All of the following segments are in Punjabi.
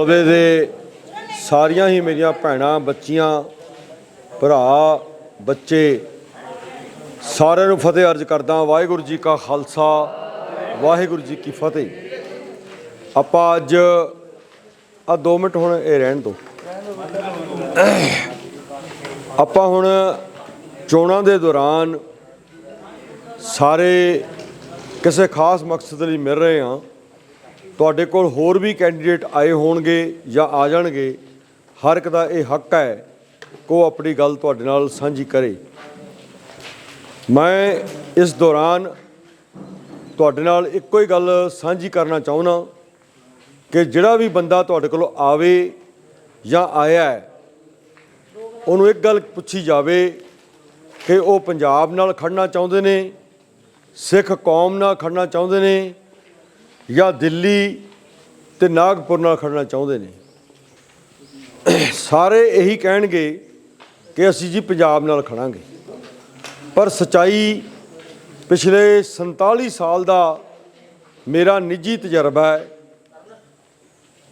ਉਹਦੇ ਦੇ ਸਾਰੀਆਂ ਹੀ ਮੇਰੀਆਂ ਭੈਣਾਂ, ਬੱਚੀਆਂ, ਭਰਾ, ਬੱਚੇ, ਸਾਰਿਆਂ ਨੂੰ ਫਤਿਹ ਅਰਜ ਕਰਦਾ ਵਾਹਿਗੁਰੂ ਜੀ ਕਾ ਖਾਲਸਾ, ਵਾਹਿਗੁਰੂ ਜੀ ਕੀ ਫਤਿਹ। ਆਪਾਂ ਅੱਜ, ਆ 2 ਮਿੰਟ ਹੁਣ ਇਹ ਰਹਿਣ ਦੋ। ਆਪਾਂ ਹੁਣ ਚੋਣਾਂ ਦੇ ਦੌਰਾਨ ਸਾਰੇ ਕਿਸੇ ਖਾਸ ਮਕਸਦ ਲਈ ਮਿਲ ਰਹੇ ਹਾਂ। ਤੁਹਾਡੇ ਕੋਲ ਹੋਰ ਵੀ ਕੈਂਡੀਡੇਟ ਆਏ ਹੋਣਗੇ ਜਾਂ ਆ ਜਾਣਗੇ, ਹਰ ਇੱਕ ਦਾ ਇਹ ਹੱਕ ਹੈ ਕਿ ਉਹ ਆਪਣੀ ਗੱਲ ਤੁਹਾਡੇ ਨਾਲ ਸਾਂਝੀ ਕਰੇ। ਮੈਂ ਇਸ ਦੌਰਾਨ ਤੁਹਾਡੇ ਨਾਲ ਇੱਕੋ ਹੀ ਗੱਲ ਸਾਂਝੀ ਕਰਨਾ ਚਾਹੁੰਦਾ ਕਿ ਜਿਹੜਾ ਵੀ ਬੰਦਾ ਤੁਹਾਡੇ ਕੋਲ ਆਵੇ ਜਾਂ ਆਇਆ ਹੈ, ਉਹਨੂੰ ਇੱਕ ਗੱਲ ਪੁੱਛੀ ਜਾਵੇ ਕਿ ਉਹ ਪੰਜਾਬ ਨਾਲ ਖੜਨਾ ਚਾਹੁੰਦੇ ਨੇ, ਸਿੱਖ ਕੌਮ ਨਾਲ ਖੜਨਾ ਚਾਹੁੰਦੇ ਨੇ ਜਾਂ ਦਿੱਲੀ ਤੇ ਨਾਗਪੁਰ ਨਾਲ ਖੜਨਾ ਚਾਹੁੰਦੇ ਨੇ। ਸਾਰੇ ਇਹੀ ਕਹਿਣਗੇ ਕਿ ਅਸੀਂ ਜੀ ਪੰਜਾਬ ਨਾਲ ਖੜਾਂਗੇ। ਪਰ ਸਚਾਈ ਪਿਛਲੇ 47 ਸਾਲ ਦਾ ਮੇਰਾ ਨਿੱਜੀ ਤਜਰਬਾ ਹੈ।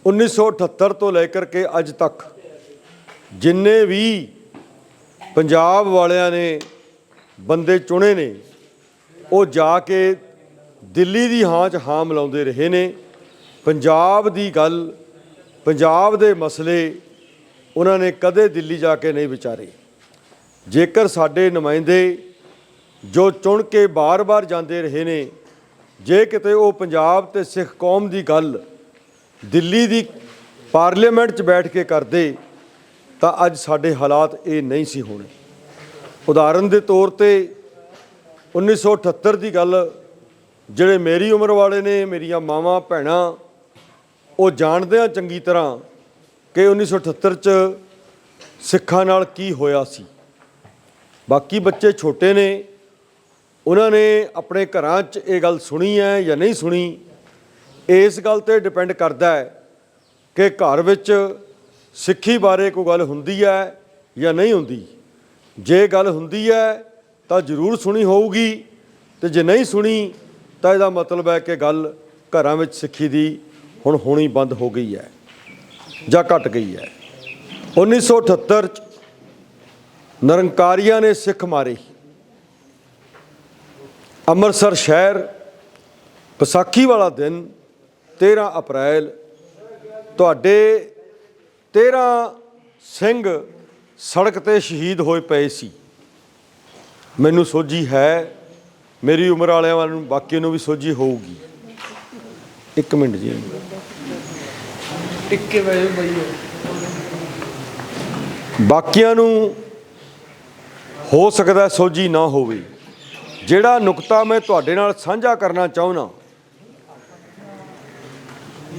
1978 ਤੋਂ ਲੈ ਕਰਕੇ ਅੱਜ ਤੱਕ ਜਿੰਨੇ ਵੀ ਪੰਜਾਬ ਵਾਲਿਆਂ ਨੇ ਬੰਦੇ ਚੁਣੇ ਨੇ, ਉਹ ਜਾ ਕੇ ਦਿੱਲੀ ਦੀ ਹਾਂ 'ਚ ਹਾਂ ਮਿਲਾਉਂਦੇ ਰਹੇ ਨੇ। ਪੰਜਾਬ ਦੀ ਗੱਲ, ਪੰਜਾਬ ਦੇ ਮਸਲੇ ਉਹਨਾਂ ਨੇ ਕਦੇ ਦਿੱਲੀ ਜਾ ਕੇ ਨਹੀਂ ਵਿਚਾਰੇ। ਜੇਕਰ ਸਾਡੇ ਨੁਮਾਇੰਦੇ ਜੋ ਚੁਣ ਕੇ ਬਾਰ-ਬਾਰ ਜਾਂਦੇ ਰਹੇ ਨੇ, ਜੇ ਕਿਤੇ ਉਹ ਪੰਜਾਬ ਤੇ ਸਿੱਖ ਕੌਮ ਦੀ ਗੱਲ ਦਿੱਲੀ ਦੀ ਪਾਰਲੀਮੈਂਟ 'ਚ ਬੈਠ ਕੇ ਕਰਦੇ, ਤਾਂ ਅੱਜ ਸਾਡੇ ਹਾਲਾਤ ਇਹ ਨਹੀਂ ਸੀ ਹੋਣੇ। ਉਦਾਹਰਨ ਦੇ ਤੌਰ ਤੇ 1978 ਦੀ ਗੱਲ ਜਿਹੜੇ ਮੇਰੀ ਉਮਰ ਵਾਲੇ ਨੇ, ਮੇਰੀਆਂ ਮਾਵਾਂ, ਭੈਣਾਂ, ਉਹ ਜਾਣਦੇ ਆ ਚੰਗੀ ਤਰ੍ਹਾਂ ਕਿ 1978 ਚ ਸਿੱਖਾਂ ਨਾਲ ਕੀ ਹੋਇਆ ਸੀ। ਬਾਕੀ ਬੱਚੇ ਛੋਟੇ ਨੇ, ਉਹਨਾਂ ਨੇ ਆਪਣੇ ਘਰਾਂ 'ਚ ਇਹ ਗੱਲ ਸੁਣੀ ਹੈ ਜਾਂ ਨਹੀਂ ਸੁਣੀ, ਇਸ ਗੱਲ ਤੇ ਡਿਪੈਂਡ ਕਰਦਾ ਹੈ ਕਿ ਘਰ ਵਿੱਚ ਸਿੱਖੀ ਬਾਰੇ ਕੋਈ ਗੱਲ ਹੁੰਦੀ ਹੈ ਜਾਂ ਨਹੀਂ ਹੁੰਦੀ। ਜੇ ਗੱਲ ਹੁੰਦੀ ਹੈ ਤਾਂ ਜ਼ਰੂਰ ਸੁਣੀ ਹੋਊਗੀ ਤੇ ਜੇ ਨਹੀਂ ਸੁਣੀ ਤਾਂ ਇਹਦਾ ਮਤਲਬ ਹੈ ਕਿ ਗੱਲ ਘਰਾਂ ਵਿੱਚ ਸਿੱਖੀ ਦੀ ਹੁਣ ਹੋਣੀ ਬੰਦ ਹੋ ਗਈ ਹੈ ਜਾਂ ਘਟ ਗਈ ਹੈ। 1978 ਚ ਨਿਰੰਕਾਰੀਆਂ ਨੇ ਸਿੱਖ ਮਾਰੇ। ਅੰਮ੍ਰਿਤਸਰ ਸ਼ਹਿਰ, ਵਿਸਾਖੀ ਵਾਲਾ ਦਿਨ 13 ਅਪ੍ਰੈਲ, ਤੁਹਾਡੇ 13 ਸਿੰਘ ਸੜਕ ਤੇ ਸ਼ਹੀਦ ਹੋਏ ਪਏ ਸੀ। ਮੈਨੂੰ ਸੋਝੀ ਹੈ ਮੇਰੀ ਉਮਰ ਵਾਲਿਆਂ ਨੂੰ ਬਾਕੀ ਨੂੰ ਵੀ ਸੋਝੀ ਹੋਊਗੀ। ਇੱਕ ਮਿੰਟ ਜੀ। ਟਿੱਕੇ ਵਜੇ ਬਈ ਬਾਕੀਆਂ ਨੂੰ ਹੋ ਸਕਦਾ ਸੋਝੀ ਨਾ ਹੋਵੇ। ਜਿਹੜਾ ਨੁਕਤਾ ਮੈਂ ਤੁਹਾਡੇ ਨਾਲ ਸਾਂਝਾ ਕਰਨਾ ਚਾਹੁੰਦਾ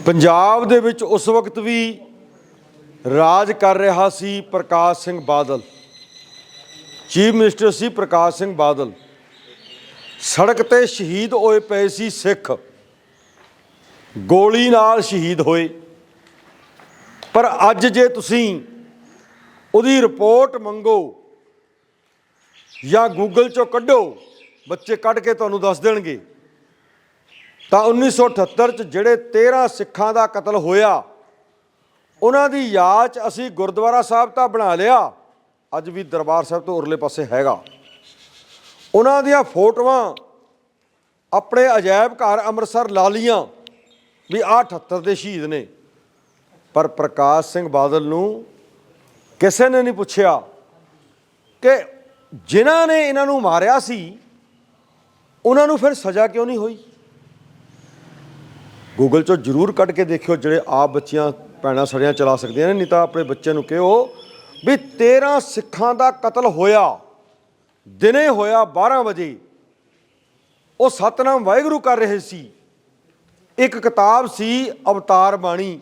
ਪੰਜਾਬ ਦੇ ਵਿੱਚ ਉਸ ਵਕਤ ਵੀ ਰਾਜ ਕਰ ਰਿਹਾ ਸੀ ਪ੍ਰਕਾਸ਼ ਸਿੰਘ ਬਾਦਲ। ਚੀਫ ਮਿਨਿਸਟਰ ਸੀ ਪ੍ਰਕਾਸ਼ ਸਿੰਘ ਬਾਦਲ। ਸੜਕ ਤੇ ਸ਼ਹੀਦ ਹੋਏ ਪਏ ਸੀ ਸਿੱਖ। ਗੋਲੀ ਨਾਲ ਸ਼ਹੀਦ ਹੋਏ। ਪਰ ਅੱਜ ਜੇ ਤੁਸੀਂ ਉਹਦੀ ਰਿਪੋਰਟ ਮੰਗੋ ਜਾਂ ਗੂਗਲ ਚੋਂ ਕੱਢੋ, ਬੱਚੇ ਕੱਢ ਕੇ ਤੁਹਾਨੂੰ ਦੱਸ ਦੇਣਗੇ। ਤਾਂ 1978 ਚ ਜਿਹੜੇ 13 ਸਿੱਖਾਂ ਦਾ ਕਤਲ ਹੋਇਆ, ਉਹਨਾਂ ਦੀ ਯਾਦ 'ਚ ਅਸੀਂ ਗੁਰਦੁਆਰਾ ਸਾਹਿਬ ਤਾਂ ਬਣਾ ਲਿਆ, ਅੱਜ ਵੀ ਦਰਬਾਰ ਸਾਹਿਬ ਤੋਂ ਉਰਲੇ ਪਾਸੇ ਹੈਗਾ। ਉਹਨਾਂ ਦੀਆਂ ਫੋਟੋਆਂ ਆਪਣੇ ਅਜਾਇਬ ਘਰ ਅੰਮ੍ਰਿਤਸਰ ਲਾ ਲੀਆਂ ਵੀ ਆਹ 78 ਦੇ ਸ਼ਹੀਦ ਨੇ। ਪਰ ਪ੍ਰਕਾਸ਼ ਸਿੰਘ ਬਾਦਲ ਨੂੰ ਕਿਸੇ ਨੇ ਨਹੀਂ ਪੁੱਛਿਆ ਕਿ ਜਿਨ੍ਹਾਂ ਨੇ ਇਹਨਾਂ ਨੂੰ ਮਾਰਿਆ ਸੀ, ਉਹਨਾਂ ਨੂੰ ਫਿਰ ਸਜ਼ਾ ਕਿਉਂ ਨਹੀਂ ਹੋਈ? ਗੂਗਲ ਚੋਂ ਜਰੂਰ ਕੱਢ ਕੇ ਦੇਖਿਓ ਜਿਹੜੇ ਆਪ ਬੱਚੀਆਂ, ਭੈਣਾਂ ਸੜੀਆਂ ਚਲਾ ਸਕਦੀਆਂ ਨੇ, ਨਹੀਂ ਤਾਂ ਆਪਣੇ ਬੱਚਿਆਂ ਨੂੰ ਕਿਹੋ ਵੀ 13 ਸਿੱਖਾਂ ਦਾ ਕਤਲ ਹੋਇਆ। ਦਿਨੇ ਹੋਇਆ 12 ਵਜੇ ਉਹ ਸਤਨਾਮ ਵਾਹਿਗੁਰੂ ਕਰ ਰਹੇ ਸੀ। ਇੱਕ ਕਿਤਾਬ ਸੀ, ਅਵਤਾਰ ਬਾਣੀ।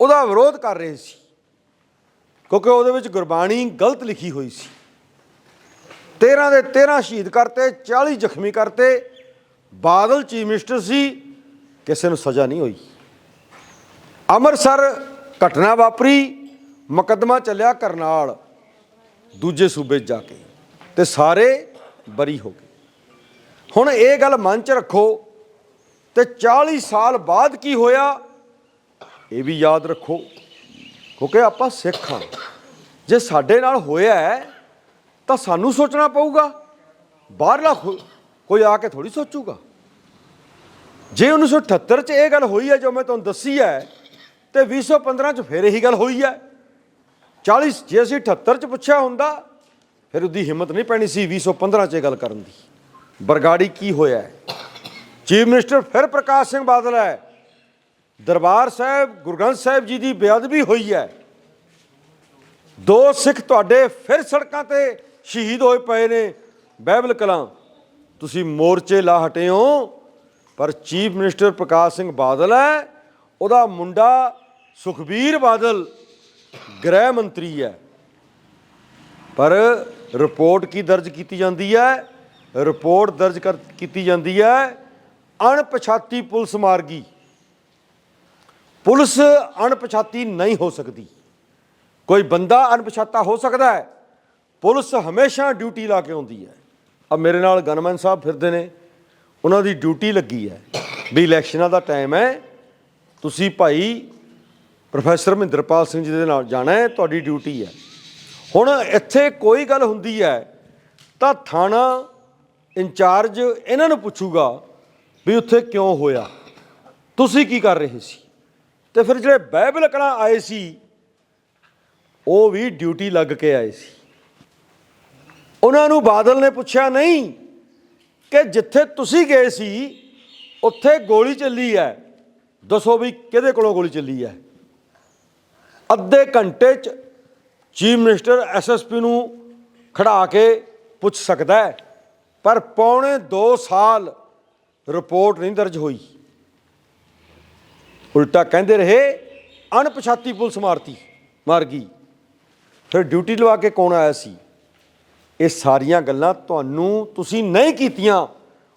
ਉਹਦਾ ਵਿਰੋਧ ਕਰ ਰਹੇ ਸੀ। ਕਿਉਂਕਿ ਉਹਦੇ ਵਿੱਚ ਗੁਰਬਾਣੀ ਗਲਤ ਲਿਖੀ ਹੋਈ ਸੀ। 13 ਦੇ 13 ਸ਼ਹੀਦ ਕਰਤੇ 40 ਜ਼ਖਮੀ ਕਰਤੇ। ਬਾਦਲ ਚੀਫ ਮਿਨਿਸਟਰ ਸੀ, ਕਿਸੇ ਨੂੰ ਸਜ਼ਾ ਨਹੀਂ ਹੋਈ। ਅੰਮ੍ਰਿਤਸਰ ਘਟਨਾ ਵਾਪਰੀ, ਮੁਕੱਦਮਾ ਚੱਲਿਆ ਕਰਨਾਲ, ਦੂਜੇ ਸੂਬੇ 'ਚ ਜਾ ਕੇ। ਤੇ ਸਾਰੇ ਬਰੀ ਹੋ ਗਏ। ਹੁਣ ਇਹ ਗੱਲ ਮਨ 'ਚ ਰੱਖੋ ਤੇ 40 ਸਾਲ ਬਾਅਦ ਕੀ ਹੋਇਆ, ਇਹ ਵੀ ਯਾਦ ਰੱਖੋ। ਕਿਉਂਕਿ ਆਪਾਂ ਸਿੱਖ ਹਾਂ। ਜੇ ਸਾਡੇ ਨਾਲ ਹੋਇਆ ਤਾਂ ਸਾਨੂੰ ਸੋਚਣਾ ਪਊਗਾ। ਬਾਹਰਲਾ ਖੁ- ਕੋਈ ਆ ਕੇ ਥੋੜੀ ਸੋਚੂਗਾ। ਜੇ 1978 ਚ ਇਹ ਗੱਲ ਹੋਈ ਹੈ, ਜੋ ਮੈਂ ਤੁਹਾਨੂੰ ਦੱਸੀ ਹੈ, ਤੇ 2015 ਚ ਫਿਰ ਇਹੀ ਗੱਲ ਹੋਈ ਹੈ। 40 ਜੇ ਅਸੀਂ 78 ਚ ਪੁੱਛਿਆ ਹੁੰਦਾ ਫਿਰ ਉਹਦੀ ਹਿੰਮਤ ਨਹੀਂ ਪੈਣੀ ਸੀ 2015 ਚ ਗੱਲ ਕਰਨ ਦੀ। ਬਰਗਾੜੀ ਕੀ ਹੋਇਆ ਚੀਫ ਮਿਨਿਸਟਰ ਫਿਰ ਪ੍ਰਕਾਸ਼ ਸਿੰਘ ਬਾਦਲ ਹੈ। ਦਰਬਾਰ ਸਾਹਿਬ, ਗੁਰੂ ਗ੍ਰੰਥ ਸਾਹਿਬ ਜੀ ਦੀ ਬੇਅਦਬੀ ਹੋਈ ਹੈ। ਦੋ ਸਿੱਖ ਤੁਹਾਡੇ ਫਿਰ ਸੜਕਾਂ ਤੇ ਸ਼ਹੀਦ ਹੋਏ ਪਏ ਨੇ। ਬਹਿਬਲ ਕਲਾਂ, ਤੁਸੀਂ ਮੋਰਚੇ ਲਾ ਹਟੇ ਹੋ, ਪਰ ਚੀਫ ਮਿਨਿਸਟਰ ਪ੍ਰਕਾਸ਼ ਸਿੰਘ ਬਾਦਲ ਹੈ। ਉਹਦਾ ਮੁੰਡਾ ਸੁਖਬੀਰ ਬਾਦਲ ਗ੍ਰਹਿ ਮੰਤਰੀ ਹੈ। ਪਰ ਰਿਪੋਰਟ ਕੀ ਦਰਜ ਕੀਤੀ ਜਾਂਦੀ ਹੈ? ਰਿਪੋਰਟ ਦਰਜ ਕਰ ਕੀਤੀ ਜਾਂਦੀ ਹੈ ਅਣਪਛਾਤੀ ਪੁਲਿਸ ਮਾਰਗੀ। ਪੁਲਿਸ ਅਣਪਛਾਤੀ ਨਹੀਂ ਹੋ ਸਕਦੀ। ਕੋਈ ਬੰਦਾ ਅਣਪਛਾਤਾ ਹੋ ਸਕਦਾ ਹੈ। ਪੁਲਿਸ ਹਮੇਸ਼ਾ ਡਿਊਟੀ ਲਾ ਕੇ ਆਉਂਦੀ ਹੈ। ਆ ਮੇਰੇ ਨਾਲ ਗਨਮੈਨ ਸਾਹਿਬ ਫਿਰਦੇ ਨੇ। ਉਹਨਾਂ ਦੀ ਡਿਊਟੀ ਲੱਗੀ ਹੈ। ਵੀ ਇਲੈਕਸ਼ਨਾਂ ਦਾ ਟਾਈਮ ਹੈ। ਤੁਸੀਂ ਭਾਈ ਪ੍ਰੋਫੈਸਰ ਮਹਿੰਦਰਪਾਲ ਸਿੰਘ ਜੀ ਦੇ ਨਾਲ ਜਾਣਾ ਹੈ। ਤੁਹਾਡੀ ਡਿਊਟੀ ਹੈ। ਹੁਣ ਇੱਥੇ ਕੋਈ ਗੱਲ ਹੁੰਦੀ ਹੈ, ਤਾਂ ਥਾਣਾ ਇੰਚਾਰਜ ਇਹਨਾਂ ਨੂੰ ਪੁੱਛੂਗਾ ਵੀ ਉੱਥੇ ਕਿਉਂ ਹੋਇਆ। ਤੁਸੀਂ ਕੀ ਕਰ ਰਹੇ ਸੀ? ਤੇ ਫਿਰ ਜਿਹੜੇ ਬਾਈਬਲ ਕਲਾਂ ਆਏ ਸੀ, ਉਹ ਵੀ ਡਿਊਟੀ ਲੱਗ ਕੇ ਆਏ ਸੀ। ਉਹਨਾਂ ਨੂੰ ਬਾਦਲ ਨੇ ਪੁੱਛਿਆ, ਨਹੀਂ, ਕਿ ਜਿੱਥੇ ਤੁਸੀਂ ਗਏ ਸੀ, ਉੱਥੇ ਗੋਲੀ ਚੱਲੀ ਹੈ। ਦੱਸੋ ਵੀ ਕਿਹਦੇ ਕੋਲੋਂ ਗੋਲੀ ਚੱਲੀ ਹੈ? ਅੱਧੇ ਘੰਟੇ ਚ ਚੀਫ ਮਿਨਿਸਟਰ ਐਸਐਸਪੀ ਨੂੰ ਖੜਾ ਕੇ ਪੁੱਛ ਸਕਦਾ ਹੈ, ਪਰ ਪੌਣੇ 2 ਸਾਲ ਰਿਪੋਰਟ ਨਹੀਂ ਦਰਜ ਹੋਈ। ਉਲਟਾ ਕਹਿੰਦੇ ਰਹੇ, ਅਣਪਛਾਤੀ ਪੁਲਿਸ ਮਾਰਤੀ, ਮਾਰ ਗਈ। ਫਿਰ ਡਿਊਟੀ ਲਵਾ ਕੇ ਕੌਣ ਆਇਆ ਸੀ? ਇਹ ਸਾਰੀਆਂ ਗੱਲਾਂ ਤੁਹਾਨੂੰ ਤੁਸੀਂ ਨਹੀਂ ਕੀਤੀਆਂ।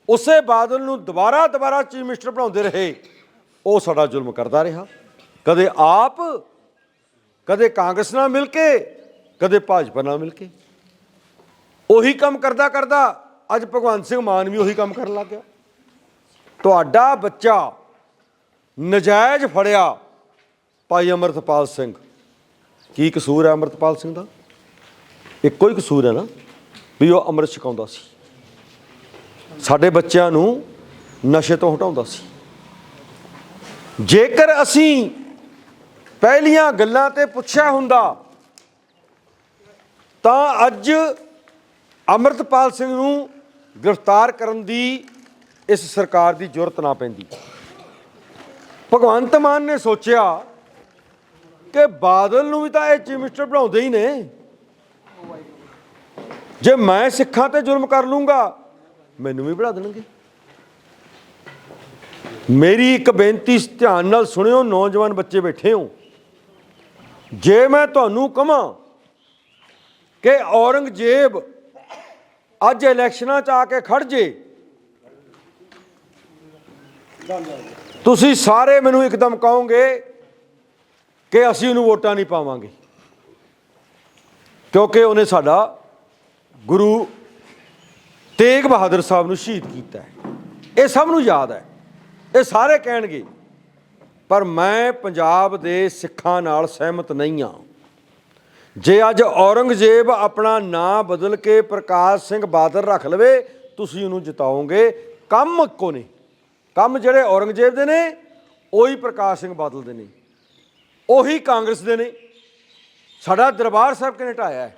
ਉਸੇ ਬਾਦਲ ਨੂੰ ਦੁਬਾਰਾ ਦੁਬਾਰਾ ਚੀਫ ਮਿਨਿਸਟਰ ਬਣਾਉਂਦੇ ਰਹੇ। ਉਹ ਸਾਡਾ ਜ਼ੁਲਮ ਕਰਦਾ ਰਿਹਾ। ਕਦੇ ਆਪ ਕਦੇ ਕਾਂਗਰਸ ਨਾਲ ਮਿਲ ਕੇ, ਕਦੇ ਭਾਜਪਾ ਨਾਲ ਮਿਲ ਕੇ। ਉਹੀ ਕੰਮ ਕਰਦਾ ਕਰਦਾ ਅੱਜ ਭਗਵੰਤ ਸਿੰਘ ਮਾਨ ਵੀ ਉਹੀ ਕੰਮ ਕਰਨ ਲੱਗ ਗਿਆ। ਤੁਹਾਡਾ ਬੱਚਾ ਨਜਾਇਜ਼ ਫੜਿਆ ਭਾਈ ਅਮਰਤਪਾਲ ਸਿੰਘ। ਕੀ ਕਸੂਰ ਹੈ ਅਮਰਤਪਾਲ ਸਿੰਘ ਦਾ? ਇੱਕੋ ਹੀ ਕਸੂਰ ਹੈ ਨਾ ਵੀ ਉਹ ਅੰਮ੍ਰਿਤ ਛਕਾਉਂਦਾ ਸੀ। ਸਾਡੇ ਬੱਚਿਆਂ ਨੂੰ ਨਸ਼ੇ ਤੋਂ ਹਟਾਉਂਦਾ ਸੀ। ਜੇਕਰ ਅਸੀਂ ਪਹਿਲੀਆਂ ਗੱਲਾਂ ਤੇ ਪੁੱਛਿਆ ਹੁੰਦਾ, ਤਾਂ ਅੱਜ ਅਮਰਤਪਾਲ ਸਿੰਘ ਨੂੰ ਗ੍ਰਿਫਤਾਰ ਕਰਨ ਦੀ ਇਸ ਸਰਕਾਰ ਦੀ ਜ਼ਰੂਰਤ ਨਾ ਪੈਂਦੀ। ਭਗਵੰਤ ਮਾਨ ਨੇ ਸੋਚਿਆ ਕਿ ਬਾਦਲ ਨੂੰ ਵੀ ਤਾਂ ਇਹ ਚੀਫ ਮਿਨਿਸਟਰ ਬਣਾਉਂਦੇ ਹੀ ਨੇ। ਜੇ ਮੈਂ ਸਿੱਖਾਂ ਤੇ ਜ਼ੁਲਮ ਕਰ ਲੂੰਗਾ, ਮੈਨੂੰ ਵੀ ਬਣਾ ਦੇਣਗੇ। ਮੇਰੀ ਇੱਕ ਬੇਨਤੀ ਧਿਆਨ ਨਾਲ ਸੁਣਿਓ, ਨੌਜਵਾਨ ਬੱਚੇ ਬੈਠੇ ਹੋ। ਜੇ ਮੈਂ ਤੁਹਾਨੂੰ ਕਹਾਂ ਕਿ ਔਰੰਗਜ਼ੇਬ ਅੱਜ ਇਲੈਕਸ਼ਨਾਂ 'ਚ ਆ ਕੇ ਖੜ ਜੇ, ਤੁਸੀਂ ਸਾਰੇ ਮੈਨੂੰ ਇੱਕਦਮ ਕਹੋਗੇ ਕਿ ਅਸੀਂ ਉਹਨੂੰ ਵੋਟਾਂ ਨਹੀਂ ਪਾਵਾਂਗੇ, ਕਿਉਂਕਿ ਉਹਨੇ ਸਾਡਾ ਗੁਰੂ ਤੇਗ ਬਹਾਦਰ ਸਾਹਿਬ ਨੂੰ ਸ਼ਹੀਦ ਕੀਤਾ ਹੈ। ਇਹ ਸਭ ਨੂੰ ਯਾਦ ਹੈ, ਇਹ ਸਾਰੇ ਕਹਿਣਗੇ। ਪਰ ਮੈਂ ਪੰਜਾਬ ਦੇ ਸਿੱਖਾਂ ਨਾਲ ਸਹਿਮਤ ਨਹੀਂ ਹਾਂ। ਜੇ ਅੱਜ ਔਰੰਗਜ਼ੇਬ ਆਪਣਾ ਨਾਂ ਬਦਲ ਕੇ ਪ੍ਰਕਾਸ਼ ਸਿੰਘ ਬਾਦਲ ਰੱਖ ਲਵੇ, ਤੁਸੀਂ ਉਹਨੂੰ ਜਿਤਾਓਗੇ। ਕੰਮ ਇੱਕੋ ਨੇ। ਕੰਮ ਜਿਹੜੇ ਔਰੰਗਜ਼ੇਬ ਦੇ ਨੇ, ਉਹੀ ਪ੍ਰਕਾਸ਼ ਸਿੰਘ ਬਾਦਲ ਦੇ ਨੇ। ਉਹੀ ਕਾਂਗਰਸ ਦੇ ਨੇ। ਸਾਡਾ ਦਰਬਾਰ ਸਾਹਿਬ ਕਿਨੇ ਢਾਇਆ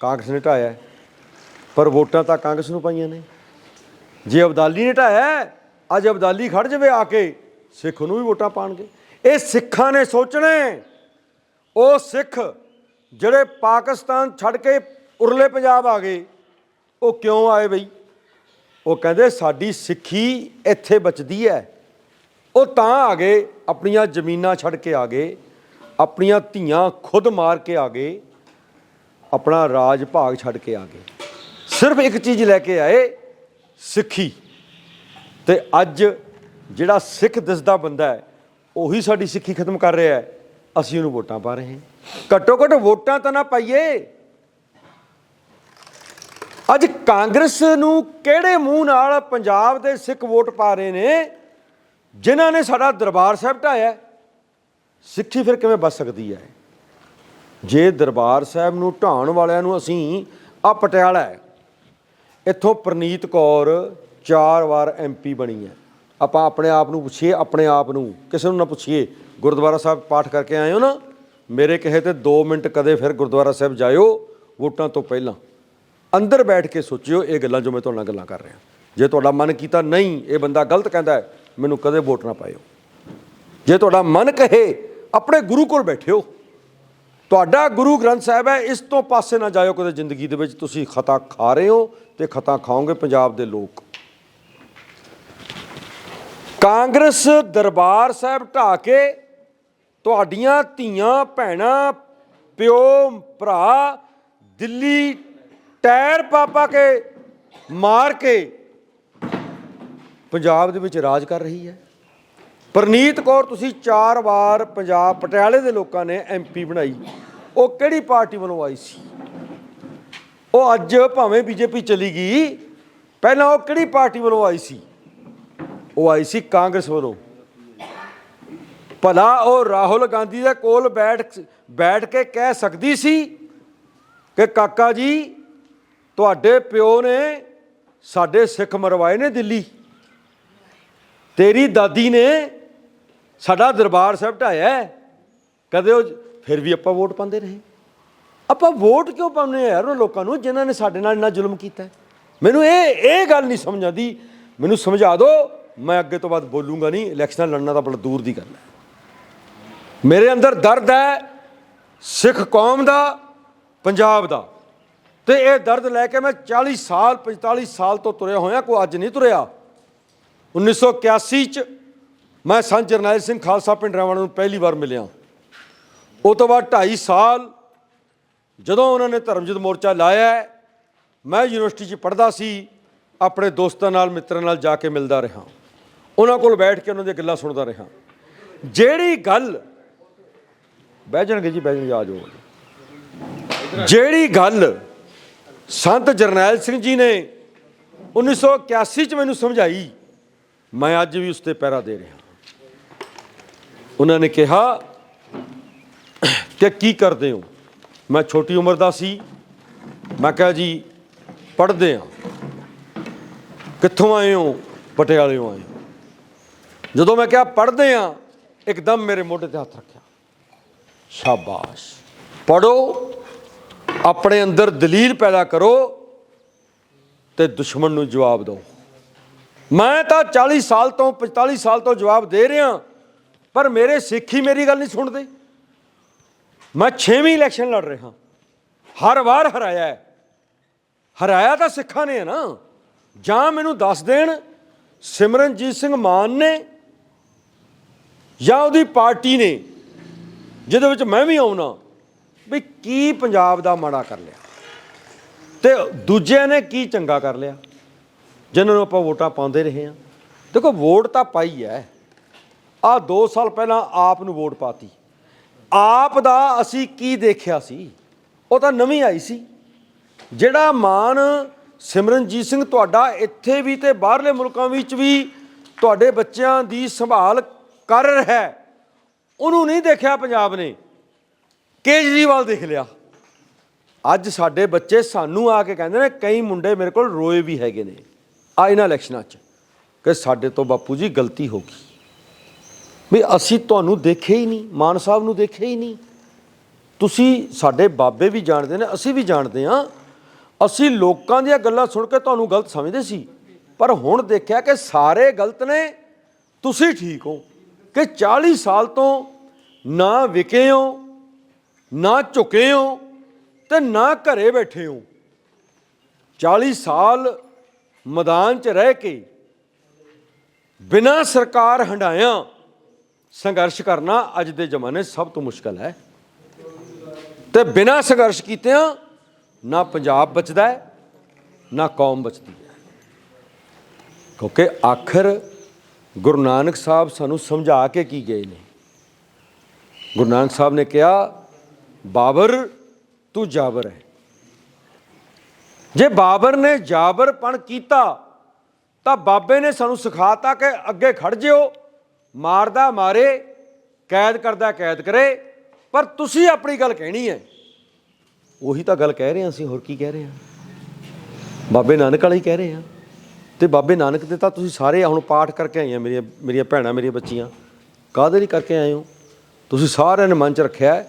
ਕਾਂਗਰਸ ਨੇ ਢਾਇਆ ਪਰ ਵੋਟਾਂ ਤਾਂ ਕਾਂਗਰਸ ਨੂੰ ਪਾਈਆਂ ਨੇ। ਜੇ ਅਬਦਾਲੀ ਨੇ ਢਾਇਆ ਅੱਜ ਅਬਦਾਲੀ ਖੜ ਜਾਵੇ ਆ ਕੇ। ਸਿੱਖ ਨੂੰ ਵੀ ਵੋਟਾਂ ਪਾਣਗੇ। ਇਹ ਸਿੱਖਾਂ ਨੇ ਸੋਚਣਾ ਉਹ ਸਿੱਖ ਜਿਹੜੇ ਪਾਕਿਸਤਾਨ ਛੱਡ ਕੇ ਉਰਲੇ ਪੰਜਾਬ ਆ ਗਏ, ਉਹ ਕਿਉਂ ਆਏ ਬਈ? ਉਹ ਕਹਿੰਦੇ ਸਾਡੀ ਸਿੱਖੀ ਇੱਥੇ ਬਚਦੀ ਹੈ। ਉਹ ਤਾਂ ਆ ਗਏ, ਆਪਣੀਆਂ ਜ਼ਮੀਨਾਂ ਛੱਡ ਕੇ ਆ ਗਏ, ਆਪਣੀਆਂ ਧੀਆਂ ਖੁਦ ਮਾਰ ਕੇ ਆ ਗਏ, ਆਪਣਾ ਰਾਜ ਭਾਗ ਛੱਡ ਕੇ ਆ ਗਏ। ਸਿਰਫ ਇੱਕ ਚੀਜ਼ ਲੈ ਕੇ ਆਏ, ਸਿੱਖੀ। ਤੇ ਅੱਜ ਜਿਹੜਾ ਸਿੱਖ ਦਿਸਦਾ ਬੰਦਾ ਹੈ, ਉਹੀ ਸਾਡੀ ਸਿੱਖੀ ਖਤਮ ਕਰ ਰਿਹਾ ਹੈ। ਅਸੀਂ ਉਹਨੂੰ ਵੋਟਾਂ ਪਾ ਰਹੇ ਹਾਂ। ਘੱਟੋ ਘੱਟ ਵੋਟਾਂ ਤਾਂ ਨਾ ਪਾਈਏ। ਅੱਜ ਕਾਂਗਰਸ ਨੂੰ ਕਿਹੜੇ ਮੂੰਹ ਨਾਲ ਪੰਜਾਬ ਦੇ ਸਿੱਖ ਵੋਟ ਪਾ ਰਹੇ ਨੇ, ਜਿਨ੍ਹਾਂ ਨੇ ਸਾਡਾ ਦਰਬਾਰ ਸਾਹਿਬ ਢਾਇਆ ਸਿੱਖੀ ਫਿਰ ਕਿਵੇਂ ਬਚ ਸਕਦੀ ਹੈ? ਜੇ ਦਰਬਾਰ ਸਾਹਿਬ ਨੂੰ ਢਾਣ ਵਾਲਿਆਂ ਨੂੰ ਅਸੀਂ ਆ ਪਟਿਆਲਾ ਹੈ, ਇੱਥੋਂ ਪ੍ਰਨੀਤ ਕੌਰ ਚਾਰ ਵਾਰ ਐਮਪੀ ਬਣੀ ਹੈ। ਆਪਾਂ ਆਪਣੇ ਆਪ ਨੂੰ ਪੁੱਛੀਏ, ਆਪਣੇ ਆਪ ਨੂੰ। ਕਿਸੇ ਨੂੰ ਨਾ ਪੁੱਛੀਏ, ਗੁਰਦੁਆਰਾ ਸਾਹਿਬ ਪਾਠ ਕਰਕੇ ਆਏ ਹੋ ਨਾ, ਮੇਰੇ ਕਹੇ ਤੇ 2 ਮਿੰਟ ਕਦੇ ਫਿਰ ਗੁਰਦੁਆਰਾ ਸਾਹਿਬ ਜਾਇਓ, ਵੋਟਾਂ ਤੋਂ ਪਹਿਲਾਂ। ਅੰਦਰ ਬੈਠ ਕੇ ਸੋਚਿਓ, ਇਹ ਗੱਲਾਂ ਜੋ ਮੈਂ ਤੁਹਾਡੇ ਨਾਲ ਗੱਲਾਂ ਕਰ ਰਿਹਾ। ਜੇ ਤੁਹਾਡਾ ਮਨ ਕੀਤਾ ਨਹੀਂ, ਇਹ ਬੰਦਾ ਗਲਤ ਕਹਿੰਦਾ ਹੈ, ਮੈਨੂੰ ਕਦੇ ਵੋਟ ਨਾ ਪਾਇਓ। ਜੇ ਤੁਹਾਡਾ ਮਨ ਕਹੇ, ਆਪਣੇ ਗੁਰੂ ਕੋਲ ਬੈਠਿਓ। ਤੁਹਾਡਾ ਗੁਰੂ ਗ੍ਰੰਥ ਸਾਹਿਬ ਹੈ, ਇਸ ਤੋਂ ਪਾਸੇ ਨਾ ਜਾਇਓ, ਕਦੇ ਜ਼ਿੰਦਗੀ ਦੇ ਵਿੱਚ ਤੁਸੀਂ ਖਤਾ ਖਾ ਰਹੇ ਹੋ ਤੇ ਖਤਾ ਖਾਓਗੇ ਪੰਜਾਬ ਦੇ ਲੋਕ। ਕਾਂਗਰਸ ਦਰਬਾਰ ਸਾਹਿਬ ਢਾ ਕੇ ਤੁਹਾਡੀਆਂ ਧੀਆਂ, ਭੈਣਾਂ, ਪਿਓ, ਭਰਾ ਦਿੱਲੀ ਟਾਇਰ ਪਾ ਪਾ ਕੇ ਮਾਰ ਕੇ ਪੰਜਾਬ ਦੇ ਵਿੱਚ ਰਾਜ ਕਰ ਰਹੀ ਹੈ। ਪਰਨੀਤ ਕੌਰ, ਤੁਸੀਂ ਚਾਰ ਵਾਰ ਪੰਜਾਬ ਪਟਿਆਲੇ ਦੇ ਲੋਕਾਂ ਨੇ ਐਮਪੀ ਬਣਾਈ। ਉਹ ਕਿਹੜੀ ਪਾਰਟੀ ਵੱਲੋਂ ਆਈ ਸੀ? ਉਹ ਅੱਜ ਭਾਵੇਂ ਬੀਜੇਪੀ ਚਲੀ ਗਈ, ਪਹਿਲਾਂ ਉਹ ਕਿਹੜੀ ਪਾਰਟੀ ਵੱਲੋਂ ਆਈ ਸੀ? ਉਹ ਆਈ ਸੀ ਕਾਂਗਰਸ ਵੱਲੋਂ। ਭਲਾ ਉਹ ਰਾਹੁਲ ਗਾਂਧੀ ਦੇ ਕੋਲ ਬੈਠ ਬੈਠ ਕੇ ਕਹਿ ਸਕਦੀ ਸੀ ਕਿ ਕਾਕਾ ਜੀ, ਤੁਹਾਡੇ ਪਿਓ ਨੇ ਸਾਡੇ ਸਿੱਖ ਮਰਵਾਏ ਨੇ ਦਿੱਲੀ। ਤੇਰੀ ਦਾਦੀ ਨੇ ਸਾਡਾ ਦਰਬਾਰ ਸਾਹਿਬ ਢਾਇਆ ਕਦੇ ਉਹ, ਫਿਰ ਵੀ ਆਪਾਂ ਵੋਟ ਪਾਉਂਦੇ ਰਹੇ। ਆਪਾਂ ਵੋਟ ਕਿਉਂ ਪਾਉਂਦੇ ਆ ਯਾਰ ਉਹ ਲੋਕਾਂ ਨੂੰ ਜਿਨ੍ਹਾਂ ਨੇ ਸਾਡੇ ਨਾਲ ਇੰਨਾ ਜ਼ੁਲਮ ਕੀਤਾ ਮੈਨੂੰ ਇਹ ਇਹ ਗੱਲ ਨਹੀਂ ਸਮਝ ਆਉਂਦੀ। ਮੈਨੂੰ ਸਮਝਾ ਦਿਓ ਮੈਂ ਅੱਗੇ ਤੋਂ ਬਾਅਦ ਬੋਲੂੰਗਾ ਨਹੀਂ, ਇਲੈਕਸ਼ਨਾਂ ਲੜਨਾ ਤਾਂ ਬੜਾ ਦੂਰ ਦੀ ਗੱਲ ਹੈ। ਮੇਰੇ ਅੰਦਰ ਦਰਦ ਹੈ, ਸਿੱਖ ਕੌਮ ਦਾ, ਪੰਜਾਬ ਦਾ। ਤੇ ਇਹ ਦਰਦ ਲੈ ਕੇ ਮੈਂ 40 ਸਾਲ 45 ਸਾਲ ਤੋਂ ਤੁਰਿਆ ਹੋਇਆ, ਕੋਈ ਅੱਜ ਨਹੀਂ ਤੁਰਿਆ। 1981 ਚ ਮੈਂ ਸੰਤ ਜਰਨੈਲ ਸਿੰਘ ਖਾਲਸਾ ਪਿੰਡ ਰਵਾਣਾ ਨੂੰ ਪਹਿਲੀ ਵਾਰ ਮਿਲਿਆ। ਉਹ ਤੋਂ ਬਾਅਦ 2.5 ਸਾਲ ਜਦੋਂ ਉਹਨਾਂ ਨੇ ਧਰਮਜੀਤ ਮੋਰਚਾ ਲਾਇਆ, ਮੈਂ ਯੂਨੀਵਰਸਿਟੀ 'ਚ ਪੜ੍ਹਦਾ ਸੀ, ਆਪਣੇ ਦੋਸਤਾਂ ਨਾਲ, ਮਿੱਤਰਾਂ ਨਾਲ ਜਾ ਕੇ ਮਿਲਦਾ ਰਿਹਾ। ਉਹਨਾਂ ਕੋਲ ਬੈਠ ਕੇ ਉਹਨਾਂ ਦੀਆਂ ਗੱਲਾਂ ਸੁਣਦਾ ਰਿਹਾ। ਜਿਹੜੀ ਗੱਲ ਬਹਿ ਜਾਣਗੇ ਜੀ, ਬਹਿ ਜਾਣਗੇ, ਆ ਜਾਓ। ਜਿਹੜੀ ਗੱਲ ਸੰਤ ਜਰਨੈਲ ਸਿੰਘ ਜੀ ਨੇ 1981 ਚ ਮੈਨੂੰ ਸਮਝਾਈ, ਮੈਂ ਅੱਜ ਵੀ ਉਸ ਤੇ ਪਹਿਰਾ ਦੇ ਰਿਹਾ। ਉਹਨਾਂ ਨੇ ਕਿਹਾ ਕਿ ਕੀ ਕਰਦੇ ਹੋ? ਮੈਂ ਛੋਟੀ ਉਮਰ ਦਾ ਸੀ। ਮੈਂ ਕਿਹਾ ਜੀ, ਪੜ੍ਹਦੇ ਆ ਕਿੱਥੋਂ ਆਏ ਹੋ? ਪਟਿਆਲੇੋਂ ਆਏ ਹੋ। ਜਦੋਂ ਮੈਂ ਕਿਹਾ, ਪੜ੍ਹਦੇ ਆ, ਇੱਕਦਮ ਮੇਰੇ ਮੋਢੇ ਤੇ ਹੱਥ ਰੱਖਿਆ। ਸ਼ਾਬਾਸ਼। ਪੜੋ ਆਪਣੇ ਅੰਦਰ ਦਲੀਲ ਪੈਦਾ ਕਰੋ ਤੇ ਦੁਸ਼ਮਣ ਨੂੰ ਜਵਾਬ ਦਿਓ। ਮੈਂ ਤਾਂ 40 ਸਾਲ ਤੋਂ 45 ਸਾਲ ਤੋਂ ਜਵਾਬ ਦੇ ਰਿਹਾ ਪਰ ਮੇਰੇ ਸਿੱਖੀ ਮੇਰੀ ਗੱਲ ਨਹੀਂ ਸੁਣਦੇ। ਮੈਂ 6ਵੀਂ ਇਲੈਕਸ਼ਨ ਲੜ ਰਿਹਾ ਹਰ ਵਾਰ ਹਰਾਇਆ ਹੈ। ਹਰਾਇਆ ਤਾਂ ਸਿੱਖਾਂ ਨੇ ਹੈ ਨਾ। ਜਾਂ ਮੈਨੂੰ ਦੱਸ ਦੇਣ, ਸਿਮਰਨਜੀਤ ਸਿੰਘ ਮਾਨ ਨੇ ਜਾਂ ਉਹਦੀ ਪਾਰਟੀ ਨੇ, ਜਿਹਦੇ ਵਿੱਚ ਮੈਂ ਵੀ ਆਉਣਾ, ਵੀ ਕੀ ਪੰਜਾਬ ਦਾ ਮਾੜਾ ਕਰ ਲਿਆ। ਤੇ ਦੂਜਿਆਂ ਨੇ ਕੀ ਚੰਗਾ ਕਰ ਲਿਆ। ਜਿਨ੍ਹਾਂ ਨੂੰ ਆਪਾਂ ਵੋਟਾਂ ਪਾਉਂਦੇ ਰਹੇ ਹਾਂ। ਦੇਖੋ, ਵੋਟ ਤਾਂ ਪਾਈ ਹੈ। ਆ 2 ਸਾਲ ਪਹਿਲਾਂ ਆਪ ਨੂੰ ਵੋਟ ਪਾਤੀ। ਆਪ ਦਾ ਅਸੀਂ ਕੀ ਦੇਖਿਆ ਸੀ? ਉਹ ਤਾਂ ਨਵੀਂ ਆਈ ਸੀ। ਜਿਹੜਾ ਮਾਨ ਸਿਮਰਨਜੀਤ ਸਿੰਘ ਤੁਹਾਡਾ ਇੱਥੇ ਵੀ ਤੇ ਬਾਹਰਲੇ ਮੁਲਕਾਂ ਵਿੱਚ ਵੀ ਤੁਹਾਡੇ ਬੱਚਿਆਂ ਦੀ ਸੰਭਾਲ ਕਰ ਰਿਹਾ ਉਹਨੂੰ ਨਹੀਂ ਦੇਖਿਆ ਪੰਜਾਬ ਨੇ। ਕੇਜਰੀਵਾਲ ਦੇਖ ਲਿਆ। ਅੱਜ ਸਾਡੇ ਬੱਚੇ ਸਾਨੂੰ ਆ ਕੇ ਕਹਿੰਦੇ ਨੇ, ਕਈ ਮੁੰਡੇ ਮੇਰੇ ਕੋਲ ਰੋਏ ਵੀ ਹੈਗੇ ਨੇ। ਆ ਇਹਨਾਂ ਇਲੈਕਸ਼ਨਾਂ 'ਚ ਕਿ ਸਾਡੇ ਤੋਂ ਬਾਪੂ ਜੀ ਗਲਤੀ ਹੋ ਗਈ। ਵੀ ਅਸੀਂ ਤੁਹਾਨੂੰ ਦੇਖਿਆ ਹੀ ਨਹੀਂ, ਮਾਨ ਸਾਹਿਬ ਨੂੰ ਦੇਖਿਆ ਹੀ ਨਹੀਂ। ਤੁਸੀਂ ਸਾਡੇ ਬਾਬੇ ਵੀ ਜਾਣਦੇ ਨੇ, ਅਸੀਂ ਵੀ ਜਾਣਦੇ ਹਾਂ। ਅਸੀਂ ਲੋਕਾਂ ਦੀਆਂ ਗੱਲਾਂ ਸੁਣ ਕੇ ਤੁਹਾਨੂੰ ਗਲਤ ਸਮਝਦੇ ਸੀ। ਪਰ ਹੁਣ ਦੇਖਿਆ ਕਿ ਸਾਰੇ ਗਲਤ ਨੇ। ਤੁਸੀਂ ਠੀਕ ਹੋ। ਕਿ 40 ਸਾਲ ਤੋਂ ਨਾ ਵਿਕੇ ਹੋ ਨਾ ਝੁਕੇ ਹੋ ਤੇ ਨਾ ਘਰੇ ਬੈਠੇ ਹੋ 40 ਸਾਲ ਮੈਦਾਨ 'ਚ ਰਹਿ ਕੇ ਬਿਨਾਂ ਸਰਕਾਰ ਹੰਡਾਇਆ ਸੰਘਰਸ਼ ਕਰਨਾ ਅੱਜ ਦੇ ਜ਼ਮਾਨੇ ਸਭ ਤੋਂ ਮੁਸ਼ਕਲ ਹੈ। ਤੇ ਬਿਨਾਂ ਸੰਘਰਸ਼ ਕੀਤਿਆਂ ਨਾ ਪੰਜਾਬ ਬਚਦਾ ਹੈ, ਨਾ ਕੌਮ ਬਚਦੀ ਹੈ। ਕਿਉਂਕਿ ਆਖਰ ਗੁਰੂ ਨਾਨਕ ਸਾਹਿਬ ਸਾਨੂੰ ਸਮਝਾ ਕੇ ਕੀ ਗਏ ਨੇ? ਗੁਰੂ ਨਾਨਕ ਸਾਹਿਬ ਨੇ ਕਿਹਾ, ਬਾਬਰ, ਤੂੰ ਜਾਬਰ ਹੈ। ਜੇ ਬਾਬਰ ਨੇ ਜਾਬਰਪਣ ਕੀਤਾ, ਤਾਂ ਬਾਬੇ ਨੇ ਸਾਨੂੰ ਸਿਖਾਤਾ ਕਿ ਅੱਗੇ ਖੜ ਜਿਓ, ਮਾਰਦਾ ਮਾਰੇ, ਕੈਦ ਕਰਦਾ ਕੈਦ ਕਰੇ, ਪਰ ਤੁਸੀਂ ਆਪਣੀ ਗੱਲ ਕਹਿਣੀ ਹੈ। ਉਹੀ ਤਾਂ ਗੱਲ ਕਹਿ ਰਹੇ ਹਾਂ ਅਸੀਂ, ਹੋਰ ਕੀ ਕਹਿ ਰਹੇ ਹਾਂ? ਬਾਬੇ ਨਾਨਕ ਵਾਲੇ ਕਹਿ ਰਹੇ ਹਾਂ। ਤੇ ਬਾਬੇ ਨਾਨਕ ਦੇ ਤਾਂ ਤੁਸੀਂ ਸਾਰੇ ਹੁਣ ਪਾਠ ਕਰਕੇ ਆਈਆਂ ਮੇਰੀਆਂ ਮੇਰੀਆਂ ਭੈਣਾਂ, ਮੇਰੀਆਂ ਬੱਚੀਆਂ। ਕਾਹਦੇ ਲਈ ਕਰਕੇ ਆਏ ਹੋ? ਤੁਸੀਂ ਸਾਰਿਆਂ ਨੇ ਮਨ ਚ ਰੱਖਿਆ